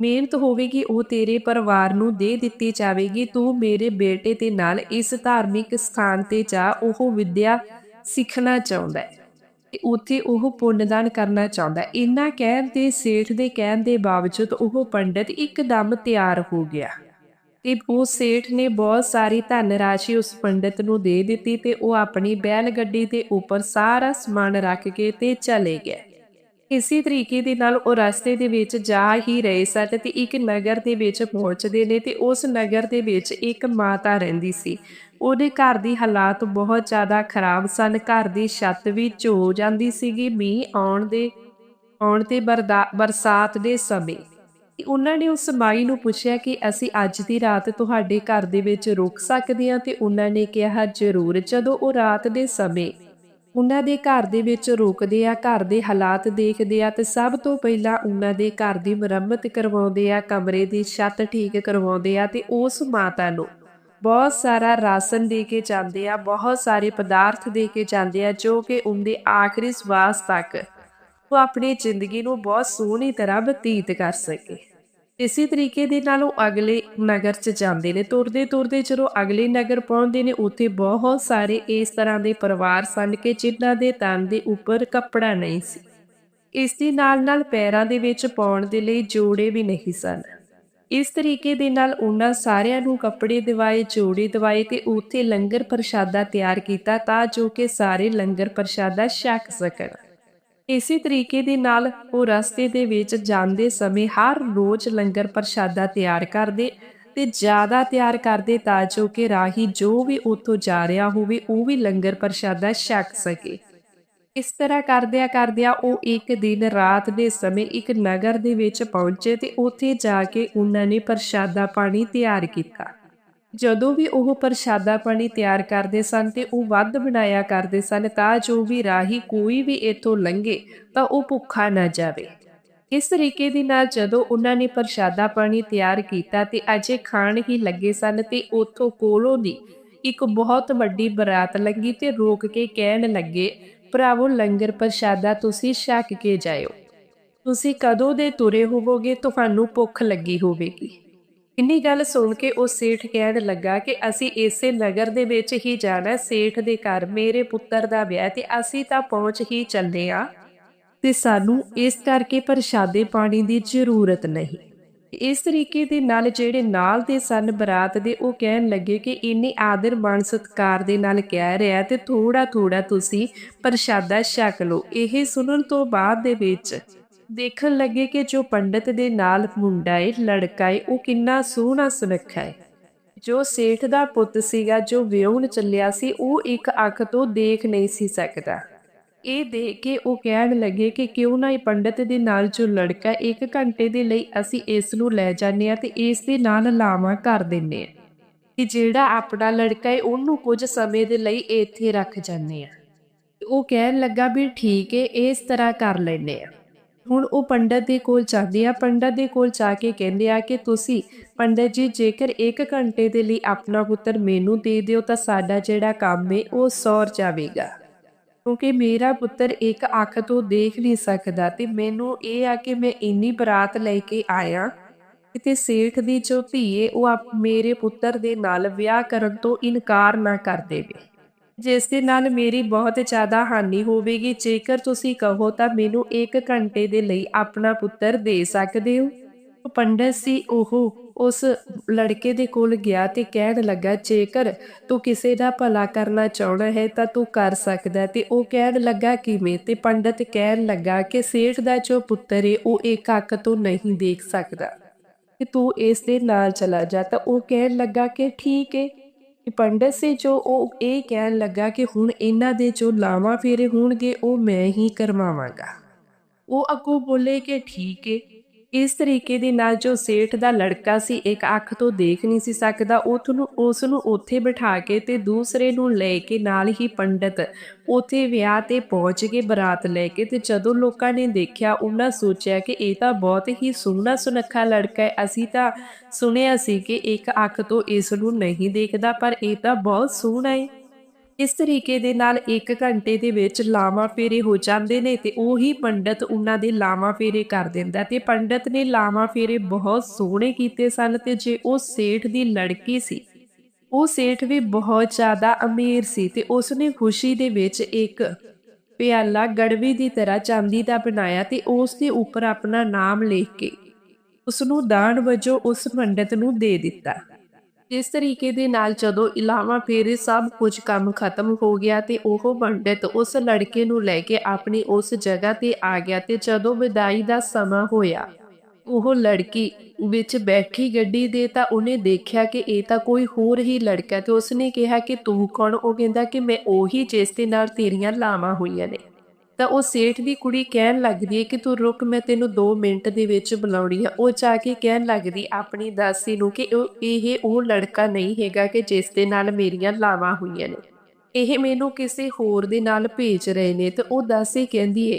ਮਿਹਨਤ ਹੋਵੇਗੀ, ਉਹ ਤੇਰੇ ਪਰਿਵਾਰ ਨੂੰ ਦੇ ਦਿੱਤੀ ਜਾਵੇਗੀ। ਤੂੰ ਮੇਰੇ ਬੇਟੇ ਦੇ ਨਾਲ ਇਸ ਧਾਰਮਿਕ ਸਥਾਨ ਤੇ ਜਾ, ਉਹ ਵਿਦਿਆ ਸਿੱਖਣਾ ਚਾਹੁੰਦਾ ਹੈ। ਉੱਥੇ ਉਹ ਪੁੰਨਦਾਨ ਕਰਨਾ ਚਾਹੁੰਦਾ। ਹੈ। ਇੰਨਾ ਕਹਿਣ ਤੇ ਸੇਠ ਦੇ ਕਹਿਣ ਦੇ ਬਾਵਜੂਦ ਉਹ ਪੰਡਿਤ ਇੱਕਦਮ ਤਿਆਰ ਹੋ ਗਿਆ। ਤੇ ਉਹ ਸੇਠ ਨੇ ਬਹੁਤ ਸਾਰੀ ਧਨ ਰਾਸ਼ੀ ਉਸ ਪੰਡਿਤ ਨੂੰ ਦੇ ਦਿੱਤੀ ਤੇ ਉਹ ਆਪਣੀ ਬੈਲ ਗੱਡੀ ਦੇ ਉੱਪਰ ਸਾਰਾ ਸਮਾਨ ਰੱਖ ਕੇ ਤੇ ਚਲੇ ਗਿਆ ਇਸੇ ਤਰੀਕੇ ਦੇ ਨਾਲ ਉਹ ਰਸਤੇ ਦੇ ਵਿੱਚ ਜਾ ਹੀ ਰਹੇ ਸਨ ਤੇ ਇੱਕ ਨਗਰ ਦੇ ਵਿੱਚ ਪਹੁੰਚਦੇ ਨੇ ਤੇ ਉਸ ਨਗਰ ਦੇ ਵਿੱਚ ਇੱਕ ਮਾਤਾ ਰਹਿੰਦੀ ਸੀ। ਉਹਦੇ ਘਰ ਦੀ ਹਾਲਾਤ ਬਹੁਤ ਜ਼ਿਆਦਾ ਖਰਾਬ ਸਨ। ਘਰ ਦੀ ਛੱਤ ਵੀ ਝੋ ਜਾਂਦੀ ਸੀਗੀ। ਮੀਂਹ ਆਉਣ ਦੇ, ਆਉਣ ਤੇ ਬਰਦਾ- ਬਰਸਾਤ ਦੇ ਸਮੇਂ। ਉਹਨਾਂ ਨੇ ਉਸ ਮਾਈ ਨੂੰ ਪੁੱਛਿਆ ਕਿ ਅਸੀਂ ਅੱਜ ਦੀ ਰਾਤ ਤੁਹਾਡੇ ਘਰ ਦੇ ਵਿੱਚ ਰੁਕ ਸਕਦੇ ਹਾਂ? ਤੇ ਉਹਨਾਂ ਨੇ ਕਿਹਾ, ਜ਼ਰੂਰ। ਜਦੋਂ ਉਹ ਰਾਤ ਦੇ ਸਮੇਂ ਉਹਨਾਂ ਦੇ ਘਰ ਦੇ ਵਿੱਚ ਰੁਕਦੇ ਆ, ਘਰ ਦੇ ਹਾਲਾਤ ਦੇਖਦੇ ਆ, ਤੇ ਸਭ ਤੋਂ ਪਹਿਲਾਂ ਉਹਨਾਂ ਦੇ ਘਰ ਦੀ ਮੁਰੰਮਤ ਕਰਵਾਉਂਦੇ ਆ, ਕਮਰੇ ਦੀ ਛੱਤ ਠੀਕ ਕਰਵਾਉਂਦੇ ਆ, ਤੇ ਉਸ ਮਾਤਾ ਨੂੰ ਬਹੁਤ ਸਾਰਾ ਰਾਸ਼ਨ ਦੇ ਕੇ ਜਾਂਦੇ ਆ, ਬਹੁਤ ਸਾਰੇ ਪਦਾਰਥ ਦੇ ਕੇ ਜਾਂਦੇ ਆ, ਜੋ ਕਿ ਉਹਦੇ ਆਖਰੀ ਸਵਾਸ ਤੱਕ ਉਹ ਆਪਣੀ ਜ਼ਿੰਦਗੀ ਨੂੰ ਬਹੁਤ ਸੋਹਣੀ ਤਰ੍ਹਾਂ ਬਤੀਤ ਕਰ ਸਕੇ। ਇਸੇ ਤਰੀਕੇ ਦੇ ਨਾਲ ਉਹ ਅਗਲੇ ਨਗਰ 'ਚ ਜਾਂਦੇ ਨੇ, ਤੁਰਦੇ ਤੁਰਦੇ ਜਦੋਂ ਅਗਲੇ ਨਗਰ ਪਹੁੰਚਦੇ ਨੇ, ਉੱਥੇ ਬਹੁਤ ਸਾਰੇ ਇਸ ਤਰ੍ਹਾਂ ਦੇ ਪਰਿਵਾਰ ਸਨ ਕਿ ਜਿਨ੍ਹਾਂ ਦੇ ਤਨ ਦੇ ਉੱਪਰ ਕੱਪੜਾ ਨਹੀਂ ਸੀ। ਇਸ ਦੇ ਨਾਲ ਨਾਲ ਪੈਰਾਂ ਦੇ ਵਿੱਚ ਪਾਉਣ ਦੇ ਲਈ ਜੋੜੇ ਵੀ ਨਹੀਂ ਸਨ। ਇਸ ਤਰੀਕੇ ਦੇ ਨਾਲ ਉਹਨਾਂ ਸਾਰਿਆਂ ਨੂੰ ਕੱਪੜੇ ਦਿਵਾਏ, ਜੋੜੇ ਦਿਵਾਏ ਤੇ ਉੱਥੇ ਲੰਗਰ ਪ੍ਰਸ਼ਾਦਾ ਤਿਆਰ ਕੀਤਾ ਤਾਂ ਜੋ ਕਿ ਸਾਰੇ ਲੰਗਰ ਪ੍ਰਸ਼ਾਦਾ ਛਕ ਸਕਣ। ਇਸੇ ਤਰੀਕੇ ਦੇ ਨਾਲ ਉਹ ਰਸਤੇ ਦੇ ਵਿੱਚ ਜਾਂਦੇ ਸਮੇਂ ਹਰ ਰੋਜ਼ ਲੰਗਰ ਪ੍ਰਸ਼ਾਦਾ ਤਿਆਰ ਕਰਦੇ ਤੇ ਜ਼ਿਆਦਾ ਤਿਆਰ ਕਰਦੇ ਤਾਂ ਜੋ ਕਿ ਰਾਹੀ ਜੋ ਵੀ ਉੱਥੋਂ ਜਾ ਰਿਹਾ ਹੋਵੇ, ਉਹ ਵੀ ਲੰਗਰ ਪ੍ਰਸ਼ਾਦਾ ਛਕ ਸਕੇ। ਇਸ ਤਰ੍ਹਾਂ ਕਰਦਿਆਂ ਕਰਦਿਆਂ ਉਹ ਇੱਕ ਦਿਨ ਰਾਤ ਦੇ ਸਮੇਂ ਇੱਕ ਨਗਰ ਦੇ ਵਿੱਚ ਪਹੁੰਚੇ ਤੇ ਉੱਥੇ ਜਾ ਕੇ ਉਹਨਾਂ ਨੇ ਪ੍ਰਸ਼ਾਦਾ ਪਾਣੀ ਤਿਆਰ ਕੀਤਾ। ਜਦੋਂ ਵੀ ਉਹ ਪ੍ਰਸ਼ਾਦਾ ਪਾਣੀ ਤਿਆਰ ਕਰਦੇ ਸਨ ਤੇ ਉਹ ਵੱਧ ਬਣਾਇਆ ਕਰਦੇ ਸਨ ਤਾਂ ਜੋ ਵੀ ਰਾਹੀ ਕੋਈ ਵੀ ਇੱਥੋਂ ਲੰਘੇ ਤਾਂ ਉਹ ਭੁੱਖਾ ਨਾ ਜਾਵੇ। ਇਸ ਤਰੀਕੇ ਦੇ ਨਾਲ ਜਦੋਂ ਉਹਨਾਂ ਨੇ ਪ੍ਰਸ਼ਾਦਾ ਪਾਣੀ ਤਿਆਰ ਕੀਤਾ ਤੇ ਅਜੇ ਖਾਣ ਹੀ ਲੱਗੇ ਸਨ ਤੇ ਉੱਥੋਂ ਕੋਲੋਂ ਦੀ ਇੱਕ ਬਹੁਤ ਵੱਡੀ ਬਰਾਤ ਲੰਗੀ ਤੇ ਰੋਕ ਕੇ ਕਹਿਣ ਲੱਗੇ ਭਰਾਵੋ, ਲੰਗਰ ਪ੍ਰਸ਼ਾਦਾ ਤੁਸੀਂ ਛਕ ਕੇ ਜਾਇਓ। ਤੁਸੀਂ ਕਦੋਂ ਦੇ ਤੁਰੇ ਹੋਵੋਗੇ, ਤੁਹਾਨੂੰ ਭੁੱਖ ਲੱਗੀ ਹੋਵੇਗੀ। ਇੰਨੀ ਗੱਲ ਸੁਣ ਕੇ ਉਹ ਸੇਠ ਕਹਿਣ ਲੱਗਾ ਕਿ ਅਸੀਂ ਇਸੇ ਨਗਰ ਦੇ ਵਿੱਚ ਹੀ ਜਾਣਾ, ਸੇਠ ਦੇ ਘਰ ਮੇਰੇ ਪੁੱਤਰ ਦਾ ਵਿਆਹ ਤੇ ਅਸੀਂ ਤਾਂ ਪਹੁੰਚ ਹੀ ਚੱਲੇ ਆ ਤੇ ਸਾਨੂੰ ਇਸ ਕਰਕੇ ਪ੍ਰਸ਼ਾਦੇ ਪਾਣੀ ਦੀ ਜ਼ਰੂਰਤ ਨਹੀਂ। ਇਸ ਤਰੀਕੇ ਦੇ ਨਾਲ ਜਿਹੜੇ ਨਾਲ ਦੇ ਸਨ ਬਰਾਤ ਦੇ, ਉਹ ਕਹਿਣ ਲੱਗੇ ਕਿ ਇੰਨੀ ਆਦਰ ਮਾਣ ਸਤਕਾਰ ਦੇ ਨਾਲ ਕਹਿ ਰਿਹਾ ਤੇ ਥੋੜਾ ਥੋੜਾ ਤੁਸੀਂ ਪ੍ਰਸ਼ਾਦਾ ਛਕ ਲਓ। ਇਹ ਸੁਣਨ ਤੋਂ ਬਾਅਦ ਦੇ ਵਿੱਚ ਦੇਖਣ ਲੱਗੇ ਕਿ ਜੋ ਪੰਡਤ ਦੇ ਨਾਲ ਮੁੰਡਾ ਏ, ਲੜਕਾ ਏ, ਉਹ ਕਿੰਨਾ ਸੋਹਣਾ ਸੁਨੱਖਾ ਏ। ਜੋ ਸੇਠ ਦਾ ਪੁੱਤ ਸੀਗਾ, ਜੋ ਵਿਆਹੁਣ ਚੱਲਿਆ ਸੀ, ਉਹ ਇੱਕ ਅੱਖ ਤੋਂ ਦੇਖ ਨਹੀਂ ਸੀ ਸਕਦਾ। ਇਹ ਦੇਖ ਕੇ ਉਹ ਕਹਿਣ ਲੱਗੇ ਕਿ ਕਿਉਂ ਨਾ ਇਹ ਪੰਡਤ ਦੇ ਨਾਲ ਜੋ ਲੜਕਾ ਇੱਕ ਘੰਟੇ ਦੇ ਲਈ ਅਸੀਂ ਇਸ ਨੂੰ ਲੈ ਜਾਂਦੇ ਆ ਤੇ ਇਸ ਦੇ ਨਾਲ ਲਾਵਾਂ ਕਰ ਦਿੰਨੇ ਆ ਕਿ ਜਿਹੜਾ ਆਪਣਾ ਲੜਕਾ ਹੈ, ਉਹਨੂੰ ਕੁਝ ਸਮੇਂ ਦੇ ਲਈ ਇੱਥੇ ਰੱਖ ਜਾਂਦੇ ਆ ਉਹ ਕਹਿਣ ਲੱਗਾ ਵੀ ਠੀਕ ਹੈ, ਇਸ ਤਰ੍ਹਾਂ ਕਰ ਲੈਨੇ ਆ ਹੁਣ ਉਹ ਪੰਡਤ ਦੇ ਕੋਲ ਜਾਂਦੇ ਆ ਪੰਡਤ ਦੇ ਕੋਲ ਜਾ ਕੇ ਕਹਿੰਦੇ ਆ ਕਿ ਤੁਸੀਂ ਪੰਡਤ ਜੀ, ਜੇਕਰ 1 ਘੰਟੇ ਦੇ ਲਈ ਆਪਣਾ ਪੁੱਤਰ ਮੈਨੂੰ ਦੇ ਦਿਓ ਤਾਂ ਸਾਡਾ ਜਿਹੜਾ ਕੰਮ ਹੈ, ਉਹ ਸੌਰ ਜਾਵੇਗਾ। ਕਿਉਂਕਿ ਮੇਰਾ ਪੁੱਤਰ ਇੱਕ ਅੱਖ ਤੋਂ ਦੇਖ ਨਹੀਂ ਸਕਦਾ ਤੇ ਮੈਨੂੰ ਇਹ ਆ ਕਿ ਮੈਂ ਇੰਨੀ ਬਰਾਤ ਲੈ ਕੇ ਆਇਆ ਕਿਤੇ ਸੇਠ ਦੀ ਜੋ ਧੀ ਉਹ ਮੇਰੇ ਪੁੱਤਰ ਦੇ ਨਾਲ ਵਿਆਹ ਕਰਨ ਤੋਂ ਇਨਕਾਰ ਨਾ ਕਰ ਦੇਵੇ। ਜਿਸ ਦੇ ਨਾਲ ਮੇਰੀ ਬਹੁਤ ਜ਼ਿਆਦਾ ਹਾਨੀ ਹੋਵੇਗੀ, ਜੇਕਰ ਤੁਸੀਂ ਕਹੋ ਤਾਂ ਮੈਨੂੰ 1 ਘੰਟੇ ਦੇ ਲਈ ਆਪਣਾ ਪੁੱਤਰ ਦੇ ਸਕਦੇ ਹੋ? ਉਹ ਪੰਡਤ ਸੀ ਉਹ। ਉਸ ਲੜਕੇ ਦੇ ਕੋਲ ਗਿਆ ਤੇ ਕਹਿਣ ਲੱਗਾ, ਜੇਕਰ ਤੂੰ ਕਿਸੇ ਦਾ ਭਲਾ ਕਰਨਾ ਚਾਹਣਾ ਹੈ ਤਾਂ ਤੂੰ ਕਰ ਸਕਦਾ ਤੇ ਉਹ ਕਹਿਣ ਲੱਗਾ, ਕਿਵੇਂ? ਤੇ ਪੰਡਤ ਕਹਿਣ ਲੱਗਾ ਕਿ ਸੇਠ ਦਾ ਜੋ ਪੁੱਤਰ ਹੈ ਉਹ ਇੱਕ ਅੱਖ ਤੋਂ ਨਹੀਂ ਦੇਖ ਸਕਦਾ। ਕਿ ਤੂੰ ਇਸ ਦੇ ਨਾਲ ਚਲਾ ਜਾ। ਤਾਂ ਉਹ ਕਹਿਣ ਲੱਗਾ ਕਿ ਠੀਕ ਹੈ ਕਿ ਪੰਡਤ ਸੇ ਜੋ ਉਹ ਇਹ ਕਹਿਣ ਲੱਗਾ ਕਿ ਹੁਣ ਇਹਨਾਂ ਦੇ ਜੋ ਲਾਵਾਂ ਫੇਰੇ ਹੋਣਗੇ, ਉਹ ਮੈਂ ਹੀ ਕਰਵਾਵਾਂਗਾ। ਉਹ ਅੱਗੋਂ ਬੋਲੇ ਕਿ ਠੀਕ ਹੈ ਇਸ ਤਰੀਕੇ ਦੇ ਨਾਲ ਜੋ ਸੇਠ ਦਾ ਲੜਕਾ ਸੀ, ਇੱਕ ਅੱਖ ਤੋਂ ਦੇਖ ਨਹੀਂ ਸੀ ਸਕਦਾ, ਉਹ ਨੂੰ ਉਸ ਨੂੰ ਉੱਥੇ ਬਿਠਾ ਕੇ ਤੇ ਦੂਸਰੇ ਨੂੰ ਲੈ ਕੇ ਨਾਲ ਹੀ ਪੰਡਤ ਉੱਥੇ ਵਿਆਹ ਤੇ ਪਹੁੰਚ ਕੇ ਬਰਾਤ ਲੈ ਕੇ ਤੇ ਜਦੋਂ ਲੋਕਾਂ ਨੇ ਦੇਖਿਆ, ਉਹਨਾਂ ਸੋਚਿਆ ਕਿ ਇਹ ਤਾਂ ਬਹੁਤ ਹੀ ਸੋਹਣਾ ਸੁਨੱਖਾ ਲੜਕਾ ਹੈ। ਅਸੀਂ ਤਾਂ ਸੁਣਿਆ ਸੀ ਕਿ ਇੱਕ ਅੱਖ ਤੋਂ ਇਸ ਨੂੰ ਨਹੀਂ ਦੇਖਦਾ, ਪਰ ਇਹ ਤਾਂ ਬਹੁਤ ਸੋਹਣਾ ਹੈ। ਇਸ ਤਰੀਕੇ ਦੇ ਨਾਲ 1 ਘੰਟੇ ਦੇ ਵਿੱਚ ਲਾਵਾ ਫੇਰੇ ਹੋ ਜਾਂਦੇ ਨੇ ਤੇ ਉਹੀ ਪੰਡਤ ਉਹਨਾਂ ਦੇ ਲਾਵਾ ਫੇਰੇ ਕਰ ਦਿੰਦਾ ਤੇ ਪੰਡਤ ਨੇ ਲਾਵਾ ਫੇਰੇ ਬਹੁਤ ਸੋਹਣੇ ਕੀਤੇ ਸਨ ਤੇ ਜੇ ਉਹ ਸੇਠ ਦੀ ਲੜਕੀ ਸੀ, ਉਹ ਸੇਠ ਵੀ ਬਹੁਤ ਜ਼ਿਆਦਾ ਅਮੀਰ ਸੀ ਤੇ ਉਸ ਨੇ ਖੁਸ਼ੀ ਦੇ ਵਿੱਚ ਇੱਕ ਪਿਆਲਾ ਗੜਵੀ ਦੀ ਤਰ੍ਹਾਂ ਚਾਂਦੀ ਦਾ ਬਣਾਇਆ ਤੇ ਉਸ ਦੇ ਉੱਪਰ ਆਪਣਾ ਨਾਮ ਲਿਖ ਕੇ ਉਸ ਨੂੰ ਦਾਨ ਵਜੋਂ ਉਸ ਪੰਡਤ ਨੂੰ ਦੇ ਦਿੱਤਾ। ਇਸ ਤਰੀਕੇ ਦੇ ਨਾਲ ਜਦੋਂ ਇਲਾਵਾ ਫੇਰੇ ਸਭ ਕੁਝ ਕੰਮ ਖਤਮ ਹੋ ਗਿਆ ਤੇ ਉਹ ਪੰਡਿਤ ਉਸ ਲੜਕੇ ਨੂੰ ਲੈ ਕੇ ਆਪਣੀ ਉਸ ਜਗ੍ਹਾ ਤੇ ਆ ਗਿਆ ਤੇ ਜਦੋਂ ਵਿਦਾਈ ਦਾ ਸਮਾਂ ਹੋਇਆ, ਉਹ ਲੜਕੀ ਵਿੱਚ ਬੈਠੀ ਗੱਡੀ ਦੇ ਤਾਂ ਉਹਨੇ ਦੇਖਿਆ ਕਿ ਇਹ ਤਾਂ ਕੋਈ ਹੋਰ ਹੀ ਲੜਕਾ ਤੇ ਉਸਨੇ ਕਿਹਾ ਕਿ ਤੂੰ ਕੌਣ? ਉਹ ਕਹਿੰਦਾ ਕਿ ਮੈਂ ਉਹੀ ਜਿਸ ਦੇ ਨਾਲ ਤੇਰੀਆਂ ਲਾਵਾਂ ਹੋਈਆਂ ਨੇ। ਤਾਂ ਉਹ ਸੇਠ ਦੀ ਕੁੜੀ ਕਹਿਣ ਲੱਗਦੀ ਹੈ ਕਿ ਤੂੰ ਰੁਕ, ਮੈਂ ਤੈਨੂੰ 2 ਮਿੰਟ ਦੇ ਵਿੱਚ ਬੁਲਾਉਣੀ ਆ। ਉਹ ਜਾ ਕੇ ਕਹਿਣ ਲੱਗਦੀ ਆਪਣੀ ਦਾਸੀ ਨੂੰ ਕਿ ਉਹ, ਇਹ ਉਹ ਲੜਕਾ ਨਹੀਂ ਹੈਗਾ ਕਿ ਜਿਸ ਦੇ ਨਾਲ ਮੇਰੀਆਂ ਲਾਵਾਂ ਹੋਈਆਂ ਨੇ। ਇਹ ਮੈਨੂੰ ਕਿਸੇ ਹੋਰ ਦੇ ਨਾਲ ਭੇਜ ਰਹੇ ਨੇ ਤੇ ਉਹ ਦਾਸੀ ਕਹਿੰਦੀ ਏ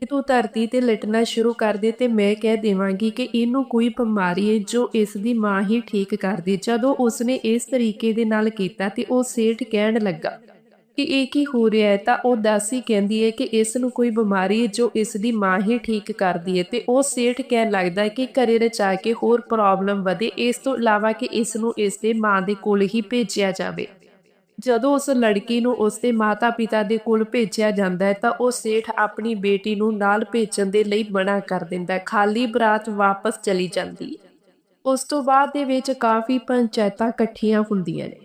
ਕਿ ਤੂੰ ਧਰਤੀ ਤੇ ਲਟਣਾ ਸ਼ੁਰੂ ਕਰ ਦੇ ਤੇ ਮੈਂ ਕਹਿ ਦੇਵਾਂਗੀ ਕਿ ਇਹਨੂੰ ਕੋਈ ਬਿਮਾਰੀ ਹੈ ਜੋ ਇਸ ਦੀ ਮਾਂ ਹੀ ਠੀਕ ਕਰਦੀ। ਜਦੋਂ ਉਸਨੇ ਇਸ ਤਰੀਕੇ ਦੇ ਨਾਲ ਕੀਤਾ ਤੇ ਉਹ ਸੇਠ ਕਹਿਣ ਲੱਗਾ ਕਿ ਇਹ ਕੀ ਹੋ ਰਿਹਾ ਹੈ, ਤਾਂ ਉਹ ਦਾਸੀ ਕਹਿੰਦੀ ਹੈ ਕਿ ਇਸ ਨੂੰ ਕੋਈ ਬਿਮਾਰੀ ਹੈ ਜੋ ਇਸ ਦੀ ਮਾਂ ਹੀ ਠੀਕ ਕਰਦੀ ਹੈ ਤੇ ਉਹ ਸੇਠ ਕਹਿਣ ਲੱਗਦਾ ਹੈ ਕਿ ਘਰੇ ਰਚਾ ਕੇ ਹੋਰ ਪ੍ਰੋਬਲਮ ਵਧੇ, ਇਸ ਤੋਂ ਇਲਾਵਾ ਕਿ ਇਸ ਨੂੰ ਇਸ ਦੇ ਮਾਂ ਦੇ ਕੋਲ ਹੀ ਭੇਜਿਆ ਜਾਵੇ। ਜਦੋਂ ਉਸ ਲੜਕੀ ਨੂੰ ਉਸ ਦੇ ਮਾਤਾ-ਪਿਤਾ ਦੇ ਕੋਲ ਭੇਜਿਆ ਜਾਂਦਾ ਹੈ, ਤਾਂ ਉਹ ਸੇਠ ਆਪਣੀ ਬੇਟੀ ਨੂੰ ਨਾਲ ਭੇਜਣ ਦੇ ਲਈ ਮਨਾ ਕਰ ਦਿੰਦਾ ਹੈ, ਖਾਲੀ ਬਰਾਤ ਵਾਪਸ ਚਲੀ ਜਾਂਦੀ ਹੈ। ਉਸ ਤੋਂ ਬਾਅਦ ਦੇ ਵਿੱਚ ਕਾਫੀ ਪੰਚਾਇਤਾਂ ਇਕੱਠੀਆਂ ਹੁੰਦੀਆਂ ਨੇ।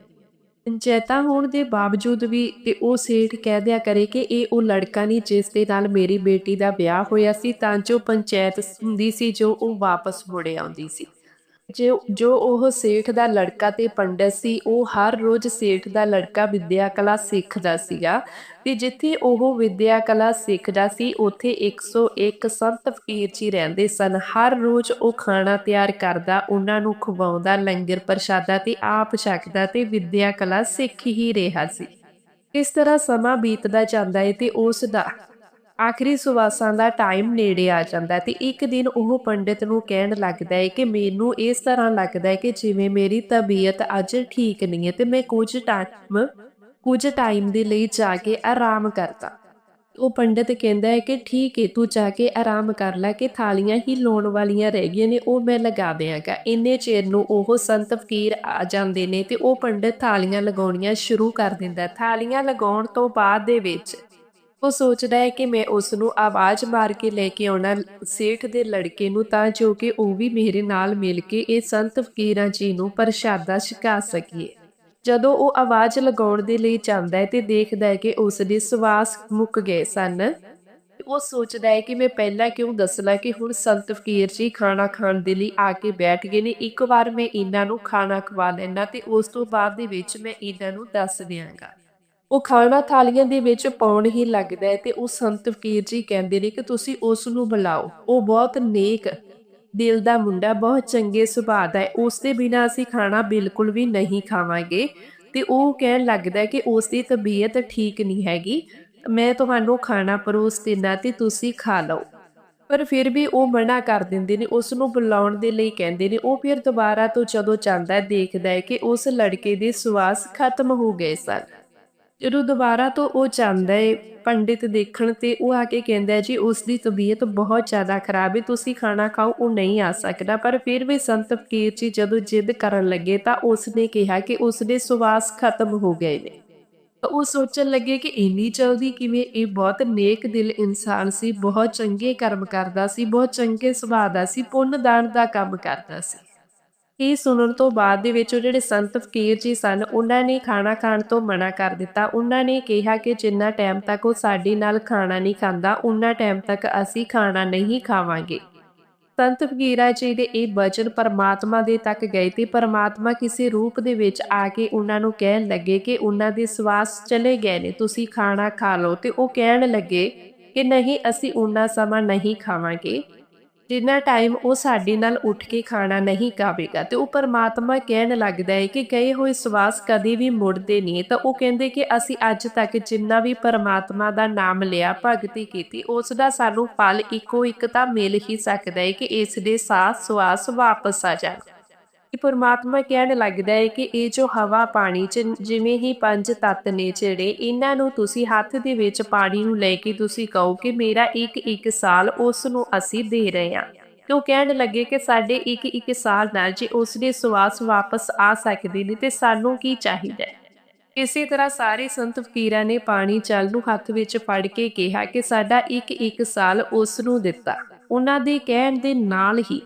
ਪੰਚਾਇਤਾਂ ਹੋਣ ਦੇ ਬਾਵਜੂਦ ਵੀ ਤੇ ਉਹ ਸੇਠ ਕਹਿ ਦਿਆ ਕਰੇ ਕਿ ਇਹ ਉਹ ਲੜਕਾ ਨਹੀਂ ਜਿਸ ਦੇ ਨਾਲ ਮੇਰੀ ਬੇਟੀ ਦਾ ਵਿਆਹ ਹੋਇਆ ਸੀ, ਤਾਂ ਜੋ ਪੰਚਾਇਤ ਹੁੰਦੀ ਸੀ, ਜੋ ਉਹ ਵਾਪਸ ਮੁੜੇ ਆਉਂਦੀ ਸੀ। ਜੋ ਜੋ ਉਹ ਸੇਠ ਦਾ ਲੜਕਾ ਤੇ ਪੰਡਤ ਸੀ, ਉਹ ਹਰ ਰੋਜ਼ ਸੇਠ ਦਾ ਲੜਕਾ ਵਿਦਿਆ ਕਲਾ ਸਿੱਖਦਾ ਸੀਗਾ ਤੇ ਜਿੱਥੇ ਉਹ ਵਿਦਿਆ ਕਲਾ ਸਿੱਖਦਾ ਸੀ, ਉੱਥੇ 101 ਸੰਤ ਫਕੀਰ ਜੀ ਰਹਿੰਦੇ ਸਨ। ਹਰ ਰੋਜ਼ ਉਹ ਖਾਣਾ ਤਿਆਰ ਕਰਦਾ, ਉਹਨਾਂ ਨੂੰ ਖਵਾਉਂਦਾ, ਲੰਗਰ ਪ੍ਰਸ਼ਾਦਾ ਤੇ ਆਪ ਛਕਦਾ ਤੇ ਵਿਦਿਆ ਕਲਾ ਸਿੱਖ ਹੀ ਰਿਹਾ ਸੀ। ਇਸ ਤਰ੍ਹਾਂ ਸਮਾਂ ਬੀਤਦਾ ਜਾਂਦਾ ਹੈ ਤੇ ਉਸ ਦਾ ਆਖਰੀ ਸੁਵਾਸਾਂ ਦਾ ਟਾਈਮ ਨੇੜੇ ਆ ਜਾਂਦਾ ਤੇ ਇੱਕ ਦਿਨ ਉਹ ਪੰਡਿਤ ਨੂੰ ਕਹਿਣ ਲੱਗਦਾ ਹੈ ਕਿ ਮੈਨੂੰ ਇਸ ਤਰ੍ਹਾਂ ਲੱਗਦਾ ਹੈ ਕਿ ਜਿਵੇਂ ਮੇਰੀ ਤਬੀਅਤ ਅੱਜ ਠੀਕ ਨਹੀਂ ਹੈ ਤੇ ਮੈਂ ਕੁਝ ਟਾਈਮ ਕੁਝ ਟਾਈਮ ਦੇ ਲਈ ਜਾ ਕੇ ਆਰਾਮ ਕਰਦਾ। ਉਹ ਪੰਡਿਤ ਕਹਿੰਦਾ ਹੈ ਕਿ ਠੀਕ ਹੈ, ਤੂੰ ਜਾ ਕੇ ਆਰਾਮ ਕਰ ਲੈ ਕਿ ਥਾਲੀਆਂ ਹੀ ਲਾਉਣ ਵਾਲੀਆਂ ਰਹਿ ਗਈਆਂ ਨੇ, ਉਹ ਮੈਂ ਲਗਾ ਦਿਆਂਗਾ। ਇੰਨੇ ਚਿਰ ਨੂੰ ਉਹ ਸੰਤ ਫਕੀਰ ਆ ਜਾਂਦੇ ਨੇ ਤੇ ਉਹ ਪੰਡਿਤ ਥਾਲੀਆਂ ਲਗਾਉਣੀਆਂ ਸ਼ੁਰੂ ਕਰ ਦਿੰਦਾ ਥਾਲੀਆਂ ਲਗਾਉਣ ਤੋਂ ਬਾਅਦ ਦੇ ਵਿੱਚ ਉਹ ਸੋਚਦਾ ਹੈ ਕਿ ਮੈਂ ਉਸ ਨੂੰ ਆਵਾਜ਼ ਮਾਰ ਕੇ ਲੈ ਕੇ ਆਉਣਾ ਸੇਠ ਦੇ ਲੜਕੇ ਨੂੰ ਤਾਂ ਜੋ ਕਿ ਉਹ ਵੀ ਮੇਰੇ ਨਾਲ ਮਿਲ ਕੇ ਇਹ ਸੰਤ ਫਕੀਰਾਂ ਜੀ ਨੂੰ ਪ੍ਰਸ਼ਾਦਾ ਛਕਾ ਸਕੀਏ। ਜਦੋਂ ਉਹ ਆਵਾਜ਼ ਲਗਾਉਣ ਦੇ ਲਈ ਜਾਂਦਾ ਹੈ ਤੇ ਦੇਖਦਾ ਹੈ ਕਿ ਉਸ ਦੇ ਸਵਾਸ ਮੁੱਕ ਗਏ ਸਨ ਉਹ ਸੋਚਦਾ ਹੈ ਕਿ ਮੈਂ ਪਹਿਲਾਂ ਕਿਉਂ ਦੱਸਣਾ ਕਿ ਹੁਣ ਸੰਤ ਫਕੀਰ ਜੀ ਖਾਣਾ ਖਾਣ ਦੇ ਲਈ ਆ ਕੇ ਬੈਠ ਗਏ ਨੇ, ਇੱਕ ਵਾਰ ਮੈਂ ਇਹਨਾਂ ਨੂੰ ਖਾਣਾ ਖਵਾ ਲੈਣਾ ਤੇ ਉਸ ਤੋਂ ਬਾਅਦ ਦੇ ਵਿੱਚ ਮੈਂ ਇਹਨਾਂ ਨੂੰ ਦੱਸ ਦਿਆਂਗਾ। ਉਹ ਖਾਣਾ ਥਾਲੀਆਂ ਦੇ ਵਿੱਚ ਪਾਉਣ ਹੀ ਲੱਗਦਾ ਹੈ ਤੇ ਉਹ ਸੰਤ ਫਕੀਰ ਜੀ ਕਹਿੰਦੇ ਨੇ ਕਿ ਤੁਸੀਂ ਉਸ ਨੂੰ ਬੁਲਾਓ। ਉਹ ਬਹੁਤ ਨੇਕ ਦਿਲ ਦਾ ਮੁੰਡਾ, ਬਹੁਤ ਚੰਗੇ ਸੁਭਾਅ ਦਾ ਹੈ। ਉਸ ਦੇ ਬਿਨਾਂ ਅਸੀਂ ਖਾਣਾ ਬਿਲਕੁਲ ਵੀ ਨਹੀਂ ਖਾਵਾਂਗੇ ਤੇ ਉਹ ਕਹਿਣ ਲੱਗਦਾ ਕਿ ਉਸ ਦੀ ਤਬੀਅਤ ਠੀਕ ਨਹੀਂ ਹੈਗੀ। ਮੈਂ ਤੁਹਾਨੂੰ ਖਾਣਾ ਪਰੋਸ ਦਿੰਦਾ ਤੇ ਤੁਸੀਂ ਖਾ ਲਓ। ਪਰ ਫਿਰ ਵੀ ਉਹ ਮਨਾ ਕਰ ਦਿੰਦੇ ਨੇ, ਉਸ ਨੂੰ ਬੁਲਾਉਣ ਦੇ ਲਈ ਕਹਿੰਦੇ ਨੇ। ਉਹ ਫਿਰ ਦੁਬਾਰਾ ਤੋਂ ਜਦੋਂ ਜਾਂਦਾ ਦੇਖਦਾ ਹੈ ਕਿ ਉਸ ਲੜਕੇ ਦੇ ਸਵਾਸ ਖਤਮ ਹੋ ਗਏ ਸਨ। ਜਦੋਂ ਦੁਬਾਰਾ ਤੋਂ ਉਹ ਜਾਂਦਾ ਏ ਪੰਡਿਤ ਦੇਖਣ ਤੇ ਉਹ ਆ ਕੇ ਕਹਿੰਦਾ ਜੀ, ਉਸ ਦੀ ਤਬੀਅਤ ਬਹੁਤ ਜ਼ਿਆਦਾ ਖਰਾਬ ਹੈ ਤੁਸੀਂ ਖਾਣਾ ਖਾਓ, ਉਹ ਨਹੀਂ ਆ ਸਕਦਾ। ਪਰ ਫਿਰ ਵੀ ਸੰਤ ਫਕੀਰ ਜੀ ਜਦੋਂ ਜਿੱਦ ਕਰਨ ਲੱਗੇ ਤਾਂ ਉਸ ਨੇ ਕਿਹਾ ਕਿ ਉਸ ਦੇ ਸਵਾਸ ਖਤਮ ਹੋ ਗਏ ਨੇ। ਤਾਂ ਉਹ ਸੋਚਣ ਲੱਗੇ ਕਿ ਇੰਨੀ ਜਲਦੀ ਕਿਵੇਂ ਇਹ ਬਹੁਤ ਨੇਕ ਦਿਲ ਇਨਸਾਨ ਸੀ, ਬਹੁਤ ਚੰਗੇ ਕਰਮ ਕਰਦਾ ਸੀ, ਬਹੁਤ ਚੰਗੇ ਸੁਭਾਅ ਦਾ ਸੀ, ਪੁੰਨ ਦਾਨ ਦਾ ਕੰਮ ਕਰਦਾ ਸੀ। ਇਹ ਸੁਣਨ ਤੋਂ ਬਾਅਦ ਦੇ ਵਿੱਚ ਉਹ ਜਿਹੜੇ ਸੰਤ ਫਕੀਰ ਜੀ ਸਨ, ਉਹਨਾਂ ਨੇ ਖਾਣਾ ਖਾਣ ਤੋਂ ਮਨਾ ਕਰ ਦਿੱਤਾ। ਉਹਨਾਂ ਨੇ ਕਿਹਾ ਕਿ ਜਿੰਨਾ ਟਾਈਮ ਤੱਕ ਉਹ ਸਾਡੇ ਨਾਲ ਖਾਣਾ ਨਹੀਂ ਖਾਂਦਾ, ਉਹਨਾਂ ਟਾਈਮ ਤੱਕ ਅਸੀਂ ਖਾਣਾ ਨਹੀਂ ਖਾਵਾਂਗੇ। ਸੰਤ ਫਕੀਰਾ ਜੀ ਦੇ ਇਹ ਬਚਨ ਪਰਮਾਤਮਾ ਦੇ ਤੱਕ ਗਏ ਤੇ ਪਰਮਾਤਮਾ ਕਿਸੇ ਰੂਪ ਦੇ ਵਿੱਚ ਆ ਕੇ ਉਹਨਾਂ ਨੂੰ ਕਹਿਣ ਲੱਗੇ ਕਿ ਉਹਨਾਂ ਦੇ ਸਵਾਸ ਚਲੇ ਗਏ ਨੇ, ਤੁਸੀਂ ਖਾਣਾ ਖਾ ਲਓ। ਤੇ ਉਹ ਕਹਿਣ ਲੱਗੇ ਕਿ ਨਹੀਂ, ਅਸੀਂ ਉਹਨਾਂ ਸਮਾਂ ਨਹੀਂ ਖਾਵਾਂਗੇ। ਜਿੰਨਾ ਟਾਈਮ ਉਹ ਸਾਡੇ ਨਾਲ ਉੱਠ ਕੇ ਖਾਣਾ ਨਹੀਂ ਖਾਵੇਗਾ ਤੇ ਉਹ ਪਰਮਾਤਮਾ ਕਹਿਣ ਲੱਗਦਾ ਹੈ ਕਿ ਗਏ ਹੋਏ ਸਵਾਸ ਕਦੇ ਵੀ ਮੁੜਦੇ ਨਹੀਂ ਤਾਂ ਉਹ ਕਹਿੰਦੇ ਕਿ ਅਸੀਂ ਅੱਜ ਤੱਕ ਜਿੰਨਾ ਵੀ ਪਰਮਾਤਮਾ ਦਾ ਨਾਮ ਲਿਆ, ਭਗਤੀ ਕੀਤੀ ਉਸ ਦਾ ਸਾਨੂੰ ਫਲ ਇੱਕੋ ਇੱਕ ਤਾਂ ਮਿਲ ਹੀ ਸਕਦਾ ਹੈ ਕਿ ਇਸ ਦੇ ਸਾਹ ਸਵਾਸ ਵਾਪਸ ਆ ਜਾਣ। ਕਿ ਪਰਮਾਤਮਾ ਕਹਿਣ ਲੱਗਦਾ ਹੈ ਕਿ ਇਹ ਜੋ ਹਵਾ ਪਾਣੀ ਚ ਜਿਵੇਂ ਹੀ ਪੰਜ ਤੱਤ ਨੇ ਜਿਹੜੇ, ਇਹਨਾਂ ਨੂੰ ਤੁਸੀਂ ਹੱਥ ਦੇ ਵਿੱਚ ਪਾਣੀ ਨੂੰ ਲੈ ਕੇ ਤੁਸੀਂ ਕਹੋ ਕਿ ਮੇਰਾ ਇੱਕ ਇੱਕ ਸਾਲ ਉਸ ਨੂੰ ਅਸੀਂ ਦੇ ਰਹੇ ਹਾਂ। ਤੇ ਕਹਿਣ ਲੱਗੇ ਕਿ ਸਾਡੇ ਇੱਕ ਇੱਕ ਸਾਲ ਨਾਲ ਜੇ ਉਸ ਦੇ ਸਵਾਸ ਵਾਪਸ ਆ ਸਕਦੇ ਨੇ, ਤੇ ਸਾਨੂੰ ਕੀ ਚਾਹੀਦਾ ਇਸੇ ਤਰ੍ਹਾਂ ਸਾਰੇ ਸੰਤ ਫਕੀਰਾਂ ਨੇ ਪਾਣੀ ਚੱਲ ਨੂੰ ਹੱਥ ਵਿੱਚ ਫੜ ਕੇ ਕਿਹਾ ਕਿ ਸਾਡਾ ਇੱਕ ਇੱਕ ਸਾਲ ਉਸ ਨੂੰ ਦਿੱਤਾ। ਉਹਨਾਂ ਦੇ ਕਹਿਣ ਦੇ ਨਾਲ ਹੀ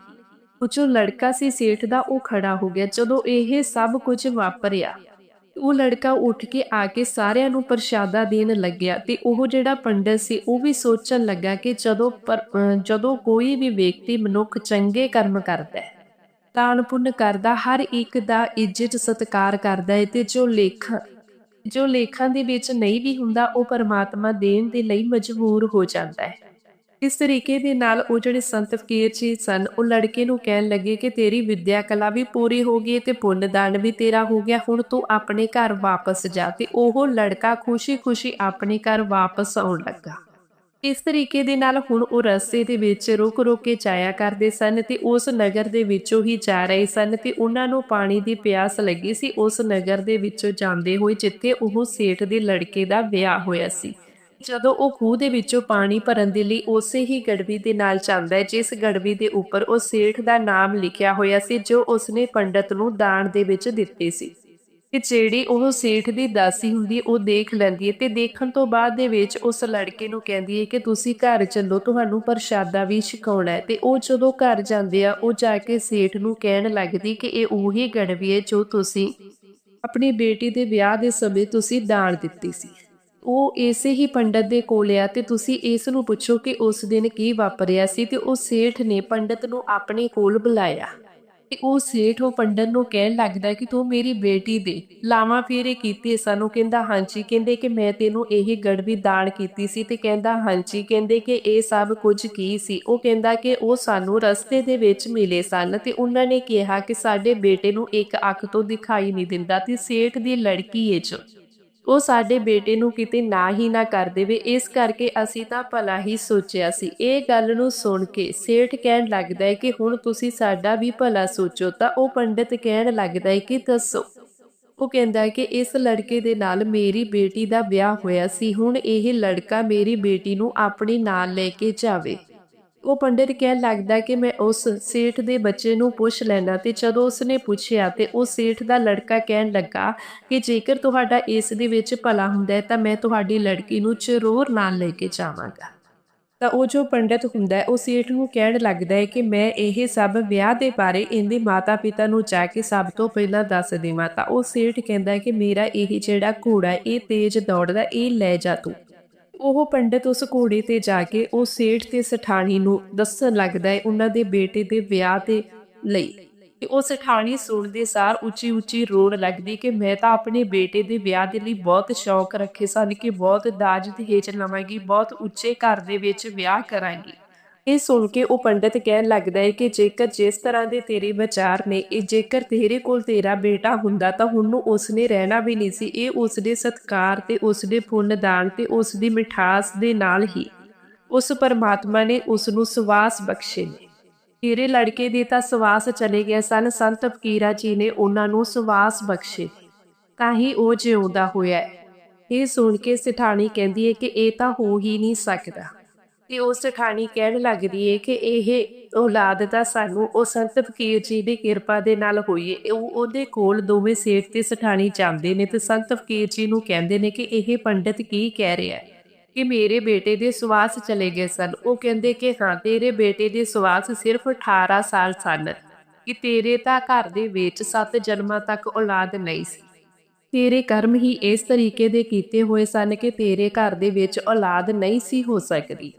ਉਹ ਜੋ ਲੜਕਾ ਸੀ ਸੇਠ ਦਾ ਉਹ ਖੜਾ ਹੋ ਗਿਆ। ਜਦੋਂ ਇਹ ਸਭ ਕੁਝ ਵਾਪਰਿਆ, ਉਹ ਲੜਕਾ ਉੱਠ ਕੇ ਆ ਕੇ ਸਾਰਿਆਂ ਨੂੰ ਪ੍ਰਸ਼ਾਦਾ ਦੇਣ ਲੱਗਿਆ ਤੇ ਉਹ ਜਿਹੜਾ ਪੰਡਤ ਸੀ, ਉਹ ਵੀ ਸੋਚਣ ਲੱਗਾ ਕਿ ਜਦੋਂ ਪਰ ਜਦੋਂ ਕੋਈ ਵੀ ਵਿਅਕਤੀ ਮਨੁੱਖ ਚੰਗੇ ਕਰਮ ਕਰਦਾ ਹੈ ਦਾਨ ਪੁੰਨ ਕਰਦਾ, ਹਰ ਇੱਕ ਦਾ ਇੱਜ਼ਤ ਸਤਿਕਾਰ ਕਰਦਾ ਹੈ ਤੇ ਜੋ ਲੇਖਾਂ ਜੋ ਲੇਖਾਂ ਦੇ ਵਿੱਚ ਨਹੀਂ ਵੀ ਹੁੰਦਾ, ਉਹ ਪਰਮਾਤਮਾ ਦੇਣ ਦੇ ਲਈ ਮਜਬੂਰ ਹੋ ਜਾਂਦਾ ਹੈ। ਇਸ ਤਰੀਕੇ ਦੇ ਨਾਲ ਉਹ ਜਿਹੜੇ ਸੰਤ ਫਕੀਰ ਜੀ ਸਨ, ਉਹ ਲੜਕੇ ਨੂੰ ਕਹਿਣ ਲੱਗੇ ਕਿ ਤੇਰੀ ਵਿਦਿਆ ਕਲਾ ਵੀ ਪੂਰੀ ਹੋ ਗਈ ਤੇ ਪੁੰਨ ਦਾਨ ਵੀ ਤੇਰਾ ਹੋ ਗਿਆ, ਹੁਣ ਤੂੰ ਆਪਣੇ ਘਰ ਵਾਪਸ ਜਾ। ਤੇ ਉਹ ਲੜਕਾ ਖੁਸ਼ੀ-ਖੁਸ਼ੀ ਆਪਣੇ ਘਰ ਵਾਪਸ ਆਉਣ ਲੱਗਾ। ਇਸ ਤਰੀਕੇ ਦੇ ਨਾਲ ਹੁਣ ਉਹ ਰਸਤੇ ਦੇ ਵਿੱਚ ਰੁਕ-ਰੁਕ ਕੇ ਜਾਇਆ ਕਰਦੇ ਸਨ ਤੇ ਉਸ ਨਗਰ ਦੇ ਵਿੱਚੋਂ ਹੀ ਜਾ ਰਹੇ ਸਨ ਤੇ ਉਹਨਾਂ ਨੂੰ ਪਾਣੀ ਦੀ ਪਿਆਸ ਲੱਗੀ ਸੀ। ਉਸ ਨਗਰ ਦੇ ਵਿੱਚੋਂ ਜਾਂਦੇ ਹੋਏ ਜਿੱਥੇ ਉਹ ਸੇਠ ਦੇ ਲੜਕੇ ਦਾ ਵਿਆਹ ਹੋਇਆ ਸੀ। ਜਦੋਂ ਉਹ ਖੂਹ ਦੇ ਵਿੱਚੋਂ ਪਾਣੀ ਭਰਨ ਦੇ ਲਈ ਉਸੇ ਹੀ ਗੜਵੀ ਦੇ ਨਾਲ ਜਾਂਦਾ ਹੈ, ਜਿਸ ਗੜਵੀ ਦੇ ਉੱਪਰ ਉਹ ਸੇਠ ਦਾ ਨਾਮ ਲਿਖਿਆ ਹੋਇਆ ਸੀ, ਜੋ ਉਸਨੇ ਪੰਡਤ ਨੂੰ ਦਾਨ ਦੇ ਵਿੱਚ ਦਿੱਤੇ ਸੀ। ਕਿ ਜਿਹੜੀ ਉਹ ਸੇਠ ਦੀ ਦਾਸੀ ਹੁੰਦੀ, ਉਹ ਦੇਖ ਲੈਂਦੀ ਹੈ ਤੇ ਦੇਖਣ ਤੋਂ ਬਾਅਦ ਦੇ ਵਿੱਚ ਉਸ ਲੜਕੇ ਨੂੰ ਕਹਿੰਦੀ ਹੈ ਕਿ ਤੁਸੀਂ ਘਰ ਚੱਲੋ, ਤੁਹਾਨੂੰ ਪ੍ਰਸ਼ਾਦਾ ਵੀ ਛਕਾਉਣਾ ਹੈ। ਤੇ ਉਹ ਜਦੋਂ ਘਰ ਜਾਂਦੇ ਆ, ਉਹ ਜਾ ਕੇ ਸੇਠ ਨੂੰ ਕਹਿਣ ਲੱਗਦੀ ਕਿ ਇਹ ਉਹੀ ਗੜਵੀ ਹੈ ਜੋ ਤੁਸੀਂ ਆਪਣੀ ਬੇਟੀ ਦੇ ਵਿਆਹ ਦੇ ਸਮੇਂ ਤੁਸੀਂ ਦਾਨ ਦਿੱਤੀ ਸੀ। ਉਹ ਇਸੇ ਹੀ ਪੰਡਤ ਦੇ ਕੋਲ ਆ ਤੇ ਤੁਸੀਂ ਇਸ ਨੂੰ ਪੁੱਛੋ ਕਿ ਉਸ ਦਿਨ ਕੀ ਵਾਪਰਿਆ ਸੀ ਤੇ ਉਹ ਸੇਠ ਨੇ ਪੰਡਤ ਨੂੰ ਆਪਣੇ ਕੋਲ ਬੁਲਾਇਆ। ਤੇ ਉਹ ਸੇਠ ਉਹ ਪੰਡਤ ਨੂੰ ਕਹਿਣ ਲੱਗਦਾ ਕਿ ਤੂੰ ਮੇਰੀ ਬੇਟੀ ਦੇ। ਲਾਵਾਂ ਫੇਰੇ ਕੀਤੇ ਸਾਨੂੰ, ਕਹਿੰਦਾ, ਹਾਂਜੀ। ਕਹਿੰਦੇ ਕਿ ਮੈਂ ਤੈਨੂੰ ਇਹ ਗੜਵੀ ਦਾਨ ਕੀਤੀ ਸੀ ਤੇ ਕਹਿੰਦਾ, ਹਾਂਜੀ। ਕਹਿੰਦੇ ਕਿ ਇਹ ਸਭ ਕੁਝ ਕੀ ਸੀ? ਉਹ ਕਹਿੰਦਾ ਕਿ ਉਹ ਸਾਨੂੰ ਰਸਤੇ ਦੇ ਵਿੱਚ ਮਿਲੇ ਸਨ ਤੇ ਉਹਨਾਂ ਨੇ ਕਿਹਾ ਕਿ ਸਾਡੇ ਬੇਟੇ ਨੂੰ ਇੱਕ ਅੱਖ ਤੋਂ ਦਿਖਾਈ ਨਹੀਂ ਦਿੰਦਾ ਤੇ ਸੇਠ ਦੀ ਲੜਕੀ ਏ ਚ ਉਹ ਸਾਡੇ ਬੇਟੇ ਨੂੰ ਕਿਤੇ ਨਾ ਹੀ ਨਾ ਕਰ ਦੇਵੇ। ਇਸ ਕਰਕੇ ਅਸੀਂ ਤਾਂ ਭਲਾ ਹੀ ਸੋਚਿਆ ਸੀ। ਇਹ ਗੱਲ ਨੂੰ ਸੁਣ ਕੇ ਸੇਠ ਕਹਿਣ ਲੱਗਦਾ ਹੈ ਕਿ ਹੁਣ ਤੁਸੀਂ ਸਾਡਾ ਵੀ ਭਲਾ ਸੋਚੋ ਤਾਂ ਉਹ ਪੰਡਿਤ ਕਹਿਣ ਲੱਗਦਾ ਹੈ ਕਿ ਦੱਸੋ। ਉਹ ਕਹਿੰਦਾ ਕਿ ਇਸ ਲੜਕੇ ਦੇ ਨਾਲ ਮੇਰੀ ਬੇਟੀ ਦਾ ਵਿਆਹ ਹੋਇਆ ਸੀ। ਹੁਣ ਇਹ ਲੜਕਾ ਮੇਰੀ ਬੇਟੀ ਨੂੰ ਆਪਣੇ ਨਾਲ ਲੈ ਕੇ ਜਾਵੇ। ਉਹ ਪੰਡਿਤ ਕਹਿਣ ਲੱਗਦਾ ਕਿ ਮੈਂ ਉਸ ਸੇਠ ਦੇ ਬੱਚੇ ਨੂੰ ਪੁੱਛ ਲੈਣਾ ਤੇ ਜਦੋਂ ਉਸਨੇ ਪੁੱਛਿਆ ਤੇ ਉਹ ਸੇਠ ਦਾ ਲੜਕਾ ਕਹਿਣ ਲੱਗਾ ਕਿ ਜੇਕਰ ਤੁਹਾਡਾ ਇਸ ਦੇ ਵਿੱਚ ਭਲਾ ਹੁੰਦਾ ਹੈ ਤਾਂ ਮੈਂ ਤੁਹਾਡੀ ਲੜਕੀ ਨੂੰ ਜ਼ਰੂਰ ਨਾਲ ਲੈ ਕੇ ਜਾਵਾਂਗਾ। ਤਾਂ ਉਹ ਜੋ ਪੰਡਿਤ ਹੁੰਦਾ ਹੈ, ਉਹ ਸੇਠ ਨੂੰ ਕਹਿਣ ਲੱਗਦਾ ਹੈ ਕਿ ਮੈਂ ਇਹ ਸਭ ਵਿਆਹ ਦੇ ਬਾਰੇ ਇਹਦੇ ਮਾਤਾ-ਪਿਤਾ ਨੂੰ ਜਾ ਕੇ ਸਭ ਤੋਂ ਪਹਿਲਾਂ ਦੱਸ ਦੇਵਾਂ। ਤਾਂ ਉਹ ਸੇਠ ਕਹਿੰਦਾ ਹੈ ਕਿ ਮੇਰਾ ਇਹ ਜਿਹੜਾ ਘੋੜਾ ਇਹ ਤੇਜ਼ ਦੌੜਦਾ ਇਹ ਲੈ ਜਾ ਤੂੰ। ਉਹ ਪੰਡਿਤ ਉਸ ਘੋੜੇ ਤੇ ਜਾ ਕੇ ਉਹ ਸੇਠ ਤੇ ਸਠਾਣੀ ਨੂੰ ਦੱਸਣ ਲੱਗਦਾ ਹੈ ਉਹਨਾਂ ਦੇ ਬੇਟੇ ਦੇ ਵਿਆਹ ਤੇ ਲਈ। ਤੇ ਉਹ ਸਠਾਣੀ ਸੁਣਦੇ ਸਾਰ ਉੱਚੀ ਉੱਚੀ ਰੋਣ ਲੱਗਦੀ ਕਿ ਮੈਂ ਤਾਂ ਆਪਣੇ ਬੇਟੇ ਦੇ ਵਿਆਹ ਦੇ ਲਈ ਬਹੁਤ ਸ਼ੌਕ ਰੱਖੇ ਸਨ ਕਿ ਬਹੁਤ ਦਾਜ ਦਹੇਜ ਲਵਾਂਗੀ, ਬਹੁਤ ਉੱਚੇ ਘਰ ਦੇ ਵਿੱਚ ਵਿਆਹ ਕਰਾਂਗੀ। ਇਹ ਸੁਣ ਕੇ ਉਹ ਪੰਡਿਤ ਕਹਿਣ ਲੱਗਦਾ ਹੈ ਕਿ ਜੇਕਰ ਜਿਸ ਤਰ੍ਹਾਂ ਦੇ ਤੇਰੇ ਵਿਚਾਰ ਨੇ, ਇਹ ਜੇਕਰ ਤੇਰੇ ਕੋਲ ਤੇਰਾ ਬੇਟਾ ਹੁੰਦਾ ਤਾਂ ਹੁਣ ਨੂੰ ਉਸਨੇ ਰਹਿਣਾ ਵੀ ਨਹੀਂ ਸੀ। ਇਹ ਉਸਦੇ ਸਤਕਾਰ ਤੇ ਉਸਦੇ ਪੁੰਨ ਦਾਨ ਤੇ ਉਸਦੀ ਮਿਠਾਸ ਦੇ ਨਾਲ ਹੀ ਉਸ ਪਰਮਾਤਮਾ ਨੇ ਉਸ ਨੂੰ ਸਵਾਸ ਬਖਸ਼ੇ ਨੇ। ਤੇਰੇ ਲੜਕੇ ਦੇ ਤਾਂ ਸਵਾਸ ਚਲੇ ਗਏ ਸਨ, ਸੰਤ ਫਕੀਰਾ ਜੀ ਨੇ ਉਹਨਾਂ ਨੂੰ ਸਵਾਸ ਬਖਸ਼ੇ ਤਾਂ ਹੀ ਉਹ ਜਿਉਂਦਾ ਹੋਇਆ ਇਹ ਸੁਣ ਕੇ ਸਿਠਾਣੀ ਕਹਿੰਦੀ ਹੈ ਕਿ ਇਹ ਤਾਂ ਹੋ ਹੀ ਨਹੀਂ ਸਕਦਾ। ਤੇ ਉਸ ਸਠਾਣੀ ਕਹਿਣ ਲੱਗਦੀ ਏ ਕਿ ਇਹ ਔਲਾਦ ਤਾਂ ਸਾਨੂੰ ਉਹ ਸੰਤ ਫਕੀਰ ਜੀ ਦੀ ਕਿਰਪਾ ਦੇ ਨਾਲ ਹੋਈ ਏ। ਉਹ ਉਹਦੇ ਕੋਲ ਦੋਵੇਂ ਸੇਠ ਤੇ ਸਠਾਣੀ ਜਾਂਦੇ ਨੇ ਤੇ ਸੰਤ ਫਕੀਰ ਜੀ ਨੂੰ ਕਹਿੰਦੇ ਨੇ ਕਿ ਇਹ ਪੰਡਿਤ ਕੀ ਕਹਿ ਰਿਹਾ ਹੈ ਕਿ ਮੇਰੇ ਬੇਟੇ ਦੇ ਸਵਾਸ ਚਲੇ ਗਏ ਸਨ। ਉਹ ਕਹਿੰਦੇ ਕਿ ਹਾਂ, ਤੇਰੇ ਬੇਟੇ ਦੇ ਸਵਾਸ ਸਿਰਫ 18 ਸਾਲ ਸਨ, ਕਿ ਤੇਰੇ ਤਾਂ ਘਰ ਦੇ ਵਿੱਚ ਸੱਤ ਜਨਮਾਂ ਤੱਕ ਔਲਾਦ ਨਹੀਂ ਸੀ। ਤੇਰੇ ਕਰਮ ਹੀ ਇਸ ਤਰੀਕੇ ਦੇ ਕੀਤੇ ਹੋਏ ਸਨ ਕਿ ਤੇਰੇ ਘਰ ਦੇ ਵਿੱਚ ਔਲਾਦ ਨਹੀਂ ਸੀ ਹੋ ਸਕਦੀ।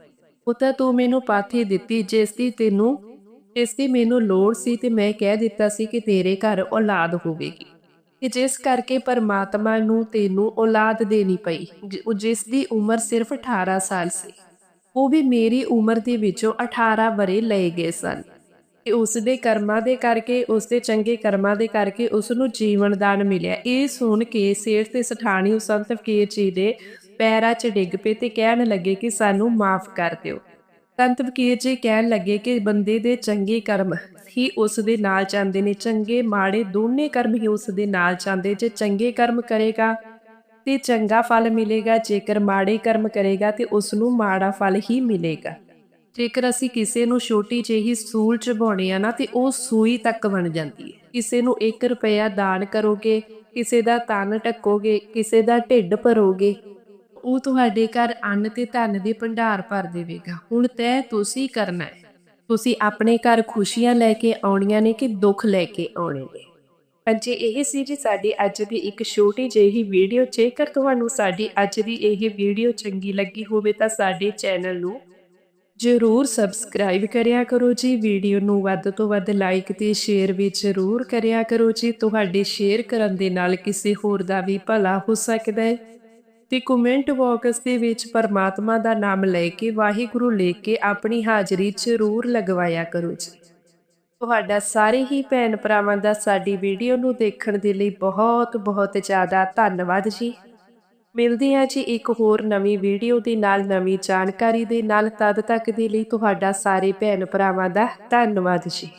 ਉਹ ਤੂੰ ਮੈਨੂੰ ਪਾਥੀ ਦਿੱਤੀ ਜਿਸ ਦੀ ਤੈਨੂੰ ਇਸ ਦੀ ਮੈਨੂੰ ਲੋੜ ਸੀ ਤੇ ਮੈਂ ਕਹਿ ਦਿੱਤਾ ਸੀ ਕਿ ਤੇਰੇ ਘਰ ਔਲਾਦ ਹੋਵੇਗੀ। ਕਿ ਜਿਸ ਕਰਕੇ ਪਰਮਾਤਮਾ ਨੂੰ ਤੈਨੂੰ ਔਲਾਦ ਦੇਣੀ ਪਈ ਜਿਸ ਦੀ ਉਮਰ ਸਿਰਫ 18 ਸਾਲ ਸੀ। ਉਹ ਵੀ ਮੇਰੀ ਉਮਰ ਦੇ ਵਿੱਚੋਂ 18 ਵਰੇ ਲਏ ਗਏ ਸਨ। ਤੇ ਉਸ ਦੇ ਕਰਮਾਂ ਦੇ ਕਰਕੇ ਉਸ ਦੇ ਚੰਗੇ ਕਰਮਾਂ ਦੇ ਕਰਕੇ ਉਸ ਨੂੰ ਜੀਵਨ ਦਾਨ ਮਿਲਿਆ। ਇਹ ਸੁਣ ਕੇ ਸੇਠ ਤੇ ਸਠਾਣੀ ਸੰਤ ਫਕੀਰ ਜੀ ਦੇ ਪੈਰਾਂ 'ਚ ਡਿੱਗ ਪਏ ਤੇ ਕਹਿਣ ਲੱਗੇ ਕਿ ਸਾਨੂੰ ਮਾਫ ਕਰ ਦਿਓ। ਸੰਤ ਫਕੀਰ ਜੀ ਕਹਿਣ ਲੱਗੇ ਕਿ ਬੰਦੇ ਦੇ ਚੰਗੇ ਕਰਮ ਹੀ ਉਸ ਦੇ ਨਾਲ ਜਾਂਦੇ ਨੇ, ਚੰਗੇ ਮਾੜੇ ਦੋਨੇ ਕਰਮ ਹੀ ਉਸ ਦੇ ਨਾਲ ਜਾਂਦੇ। ਜੇ ਚੰਗੇ ਕਰਮ ਕਰੇਗਾ ਤੇ ਚੰਗਾ ਫਲ ਮਿਲੇਗਾ, ਜੇਕਰ ਮਾੜੇ ਕਰਮ ਕਰੇਗਾ ਤੇ ਉਸ ਨੂੰ ਮਾੜਾ ਫਲ ਹੀ ਮਿਲੇਗਾ। ਜੇਕਰ ਅਸੀਂ ਕਿਸੇ ਨੂੰ ਛੋਟੀ ਜਿਹੀ ਸੂਲ ਚਬਾਉਣੀ ਆ ਨਾ ਤੇ ਉਹ ਸੂਈ ਤੱਕ ਬਣ ਜਾਂਦੀ ਹੈ। ਕਿਸੇ ਨੂੰ 1 ਰੁਪਇਆ ਦਾਨ ਕਰੋਗੇ, ਕਿਸੇ ਦਾ ਤਨ ਢੱਕੋਗੇ ਕਿਸੇ ਦਾ ਢਿੱਡ ਭਰੋਗੇ ਉਹ ਤੁਹਾਡੇ ਘਰ ਅੰਨ ਤੇ ਧਨ ਦੇ ਭੰਡਾਰ ਭਰ ਦੇਵੇਗਾ। ਹੁਣ ਤੈ ਤੁਸੀਂ ਕਰਨਾ ਹੈ। ਤੁਸੀਂ ਆਪਣੇ ਘਰ ਖੁਸ਼ੀਆਂ ਲੈ ਕੇ ਆਉਣੀਆਂ ਨੇ ਕਿ ਦੁੱਖ ਲੈ ਕੇ ਆਉਣੇ ਨੇ ਪੰਜੇ, ਇਹ ਸੀ ਜੀ ਸਾਡੀ ਅੱਜ ਦੀ ਇੱਕ ਛੋਟੀ ਜਿਹੀ ਵੀਡੀਓ। ਜੇਕਰ ਤੁਹਾਨੂੰ ਸਾਡੀ ਅੱਜ ਦੀ ਇਹ ਵੀਡੀਓ ਚੰਗੀ ਲੱਗੀ ਹੋਵੇ ਤਾਂ ਸਾਡੇ ਚੈਨਲ ਨੂੰ ਜਰੂਰ ਸਬਸਕ੍ਰਾਈਬ ਕਰਿਆ ਕਰੋ ਜੀ। ਵੀਡੀਓ ਨੂੰ ਵੱਧ ਤੋਂ ਵੱਧ ਲਾਈਕ ਤੇ ਸ਼ੇਅਰ ਵੀ ਜਰੂਰ ਕਰਿਆ ਕਰੋ ਜੀ। ਤੁਹਾਡੇ ਸ਼ੇਅਰ ਕਰਨ ਦੇ ਨਾਲ ਕਿਸੇ ਹੋਰ ਦਾ ਵੀ ਭਲਾ ਹੋ ਸਕਦਾ ਹੈ। ਤੇ ਕਮੈਂਟ ਬਾਕਸ ਦੇ ਵਿੱਚ ਪਰਮਾਤਮਾ ਦਾ ਨਾਮ ਲੈ ਕੇ ਵਾਹਿਗੁਰੂ ਲੈ ਕੇ ਆਪਣੀ ਹਾਜ਼ਰੀ ਜ਼ਰੂਰ ਲਗਵਾਇਆ ਕਰੋ ਜੀ। ਤੁਹਾਡਾ ਸਾਰੇ ਹੀ ਭੈਣ ਭਰਾਵਾਂ ਦਾ ਸਾਡੀ ਵੀਡੀਓ ਨੂੰ ਦੇਖਣ ਦੇ ਲਈ ਬਹੁਤ ਬਹੁਤ ਜ਼ਿਆਦਾ ਧੰਨਵਾਦ ਜੀ। ਮਿਲਦੇ ਹਾਂ ਜੀ ਇੱਕ ਹੋਰ ਨਵੀਂ ਵੀਡੀਓ ਦੇ ਨਾਲ, ਨਵੀਂ ਜਾਣਕਾਰੀ ਦੇ ਨਾਲ। ਤਦ ਤੱਕ ਦੇ ਲਈ ਤੁਹਾਡਾ ਸਾਰੇ ਭੈਣ ਭਰਾਵਾਂ ਦਾ ਧੰਨਵਾਦ ਜੀ।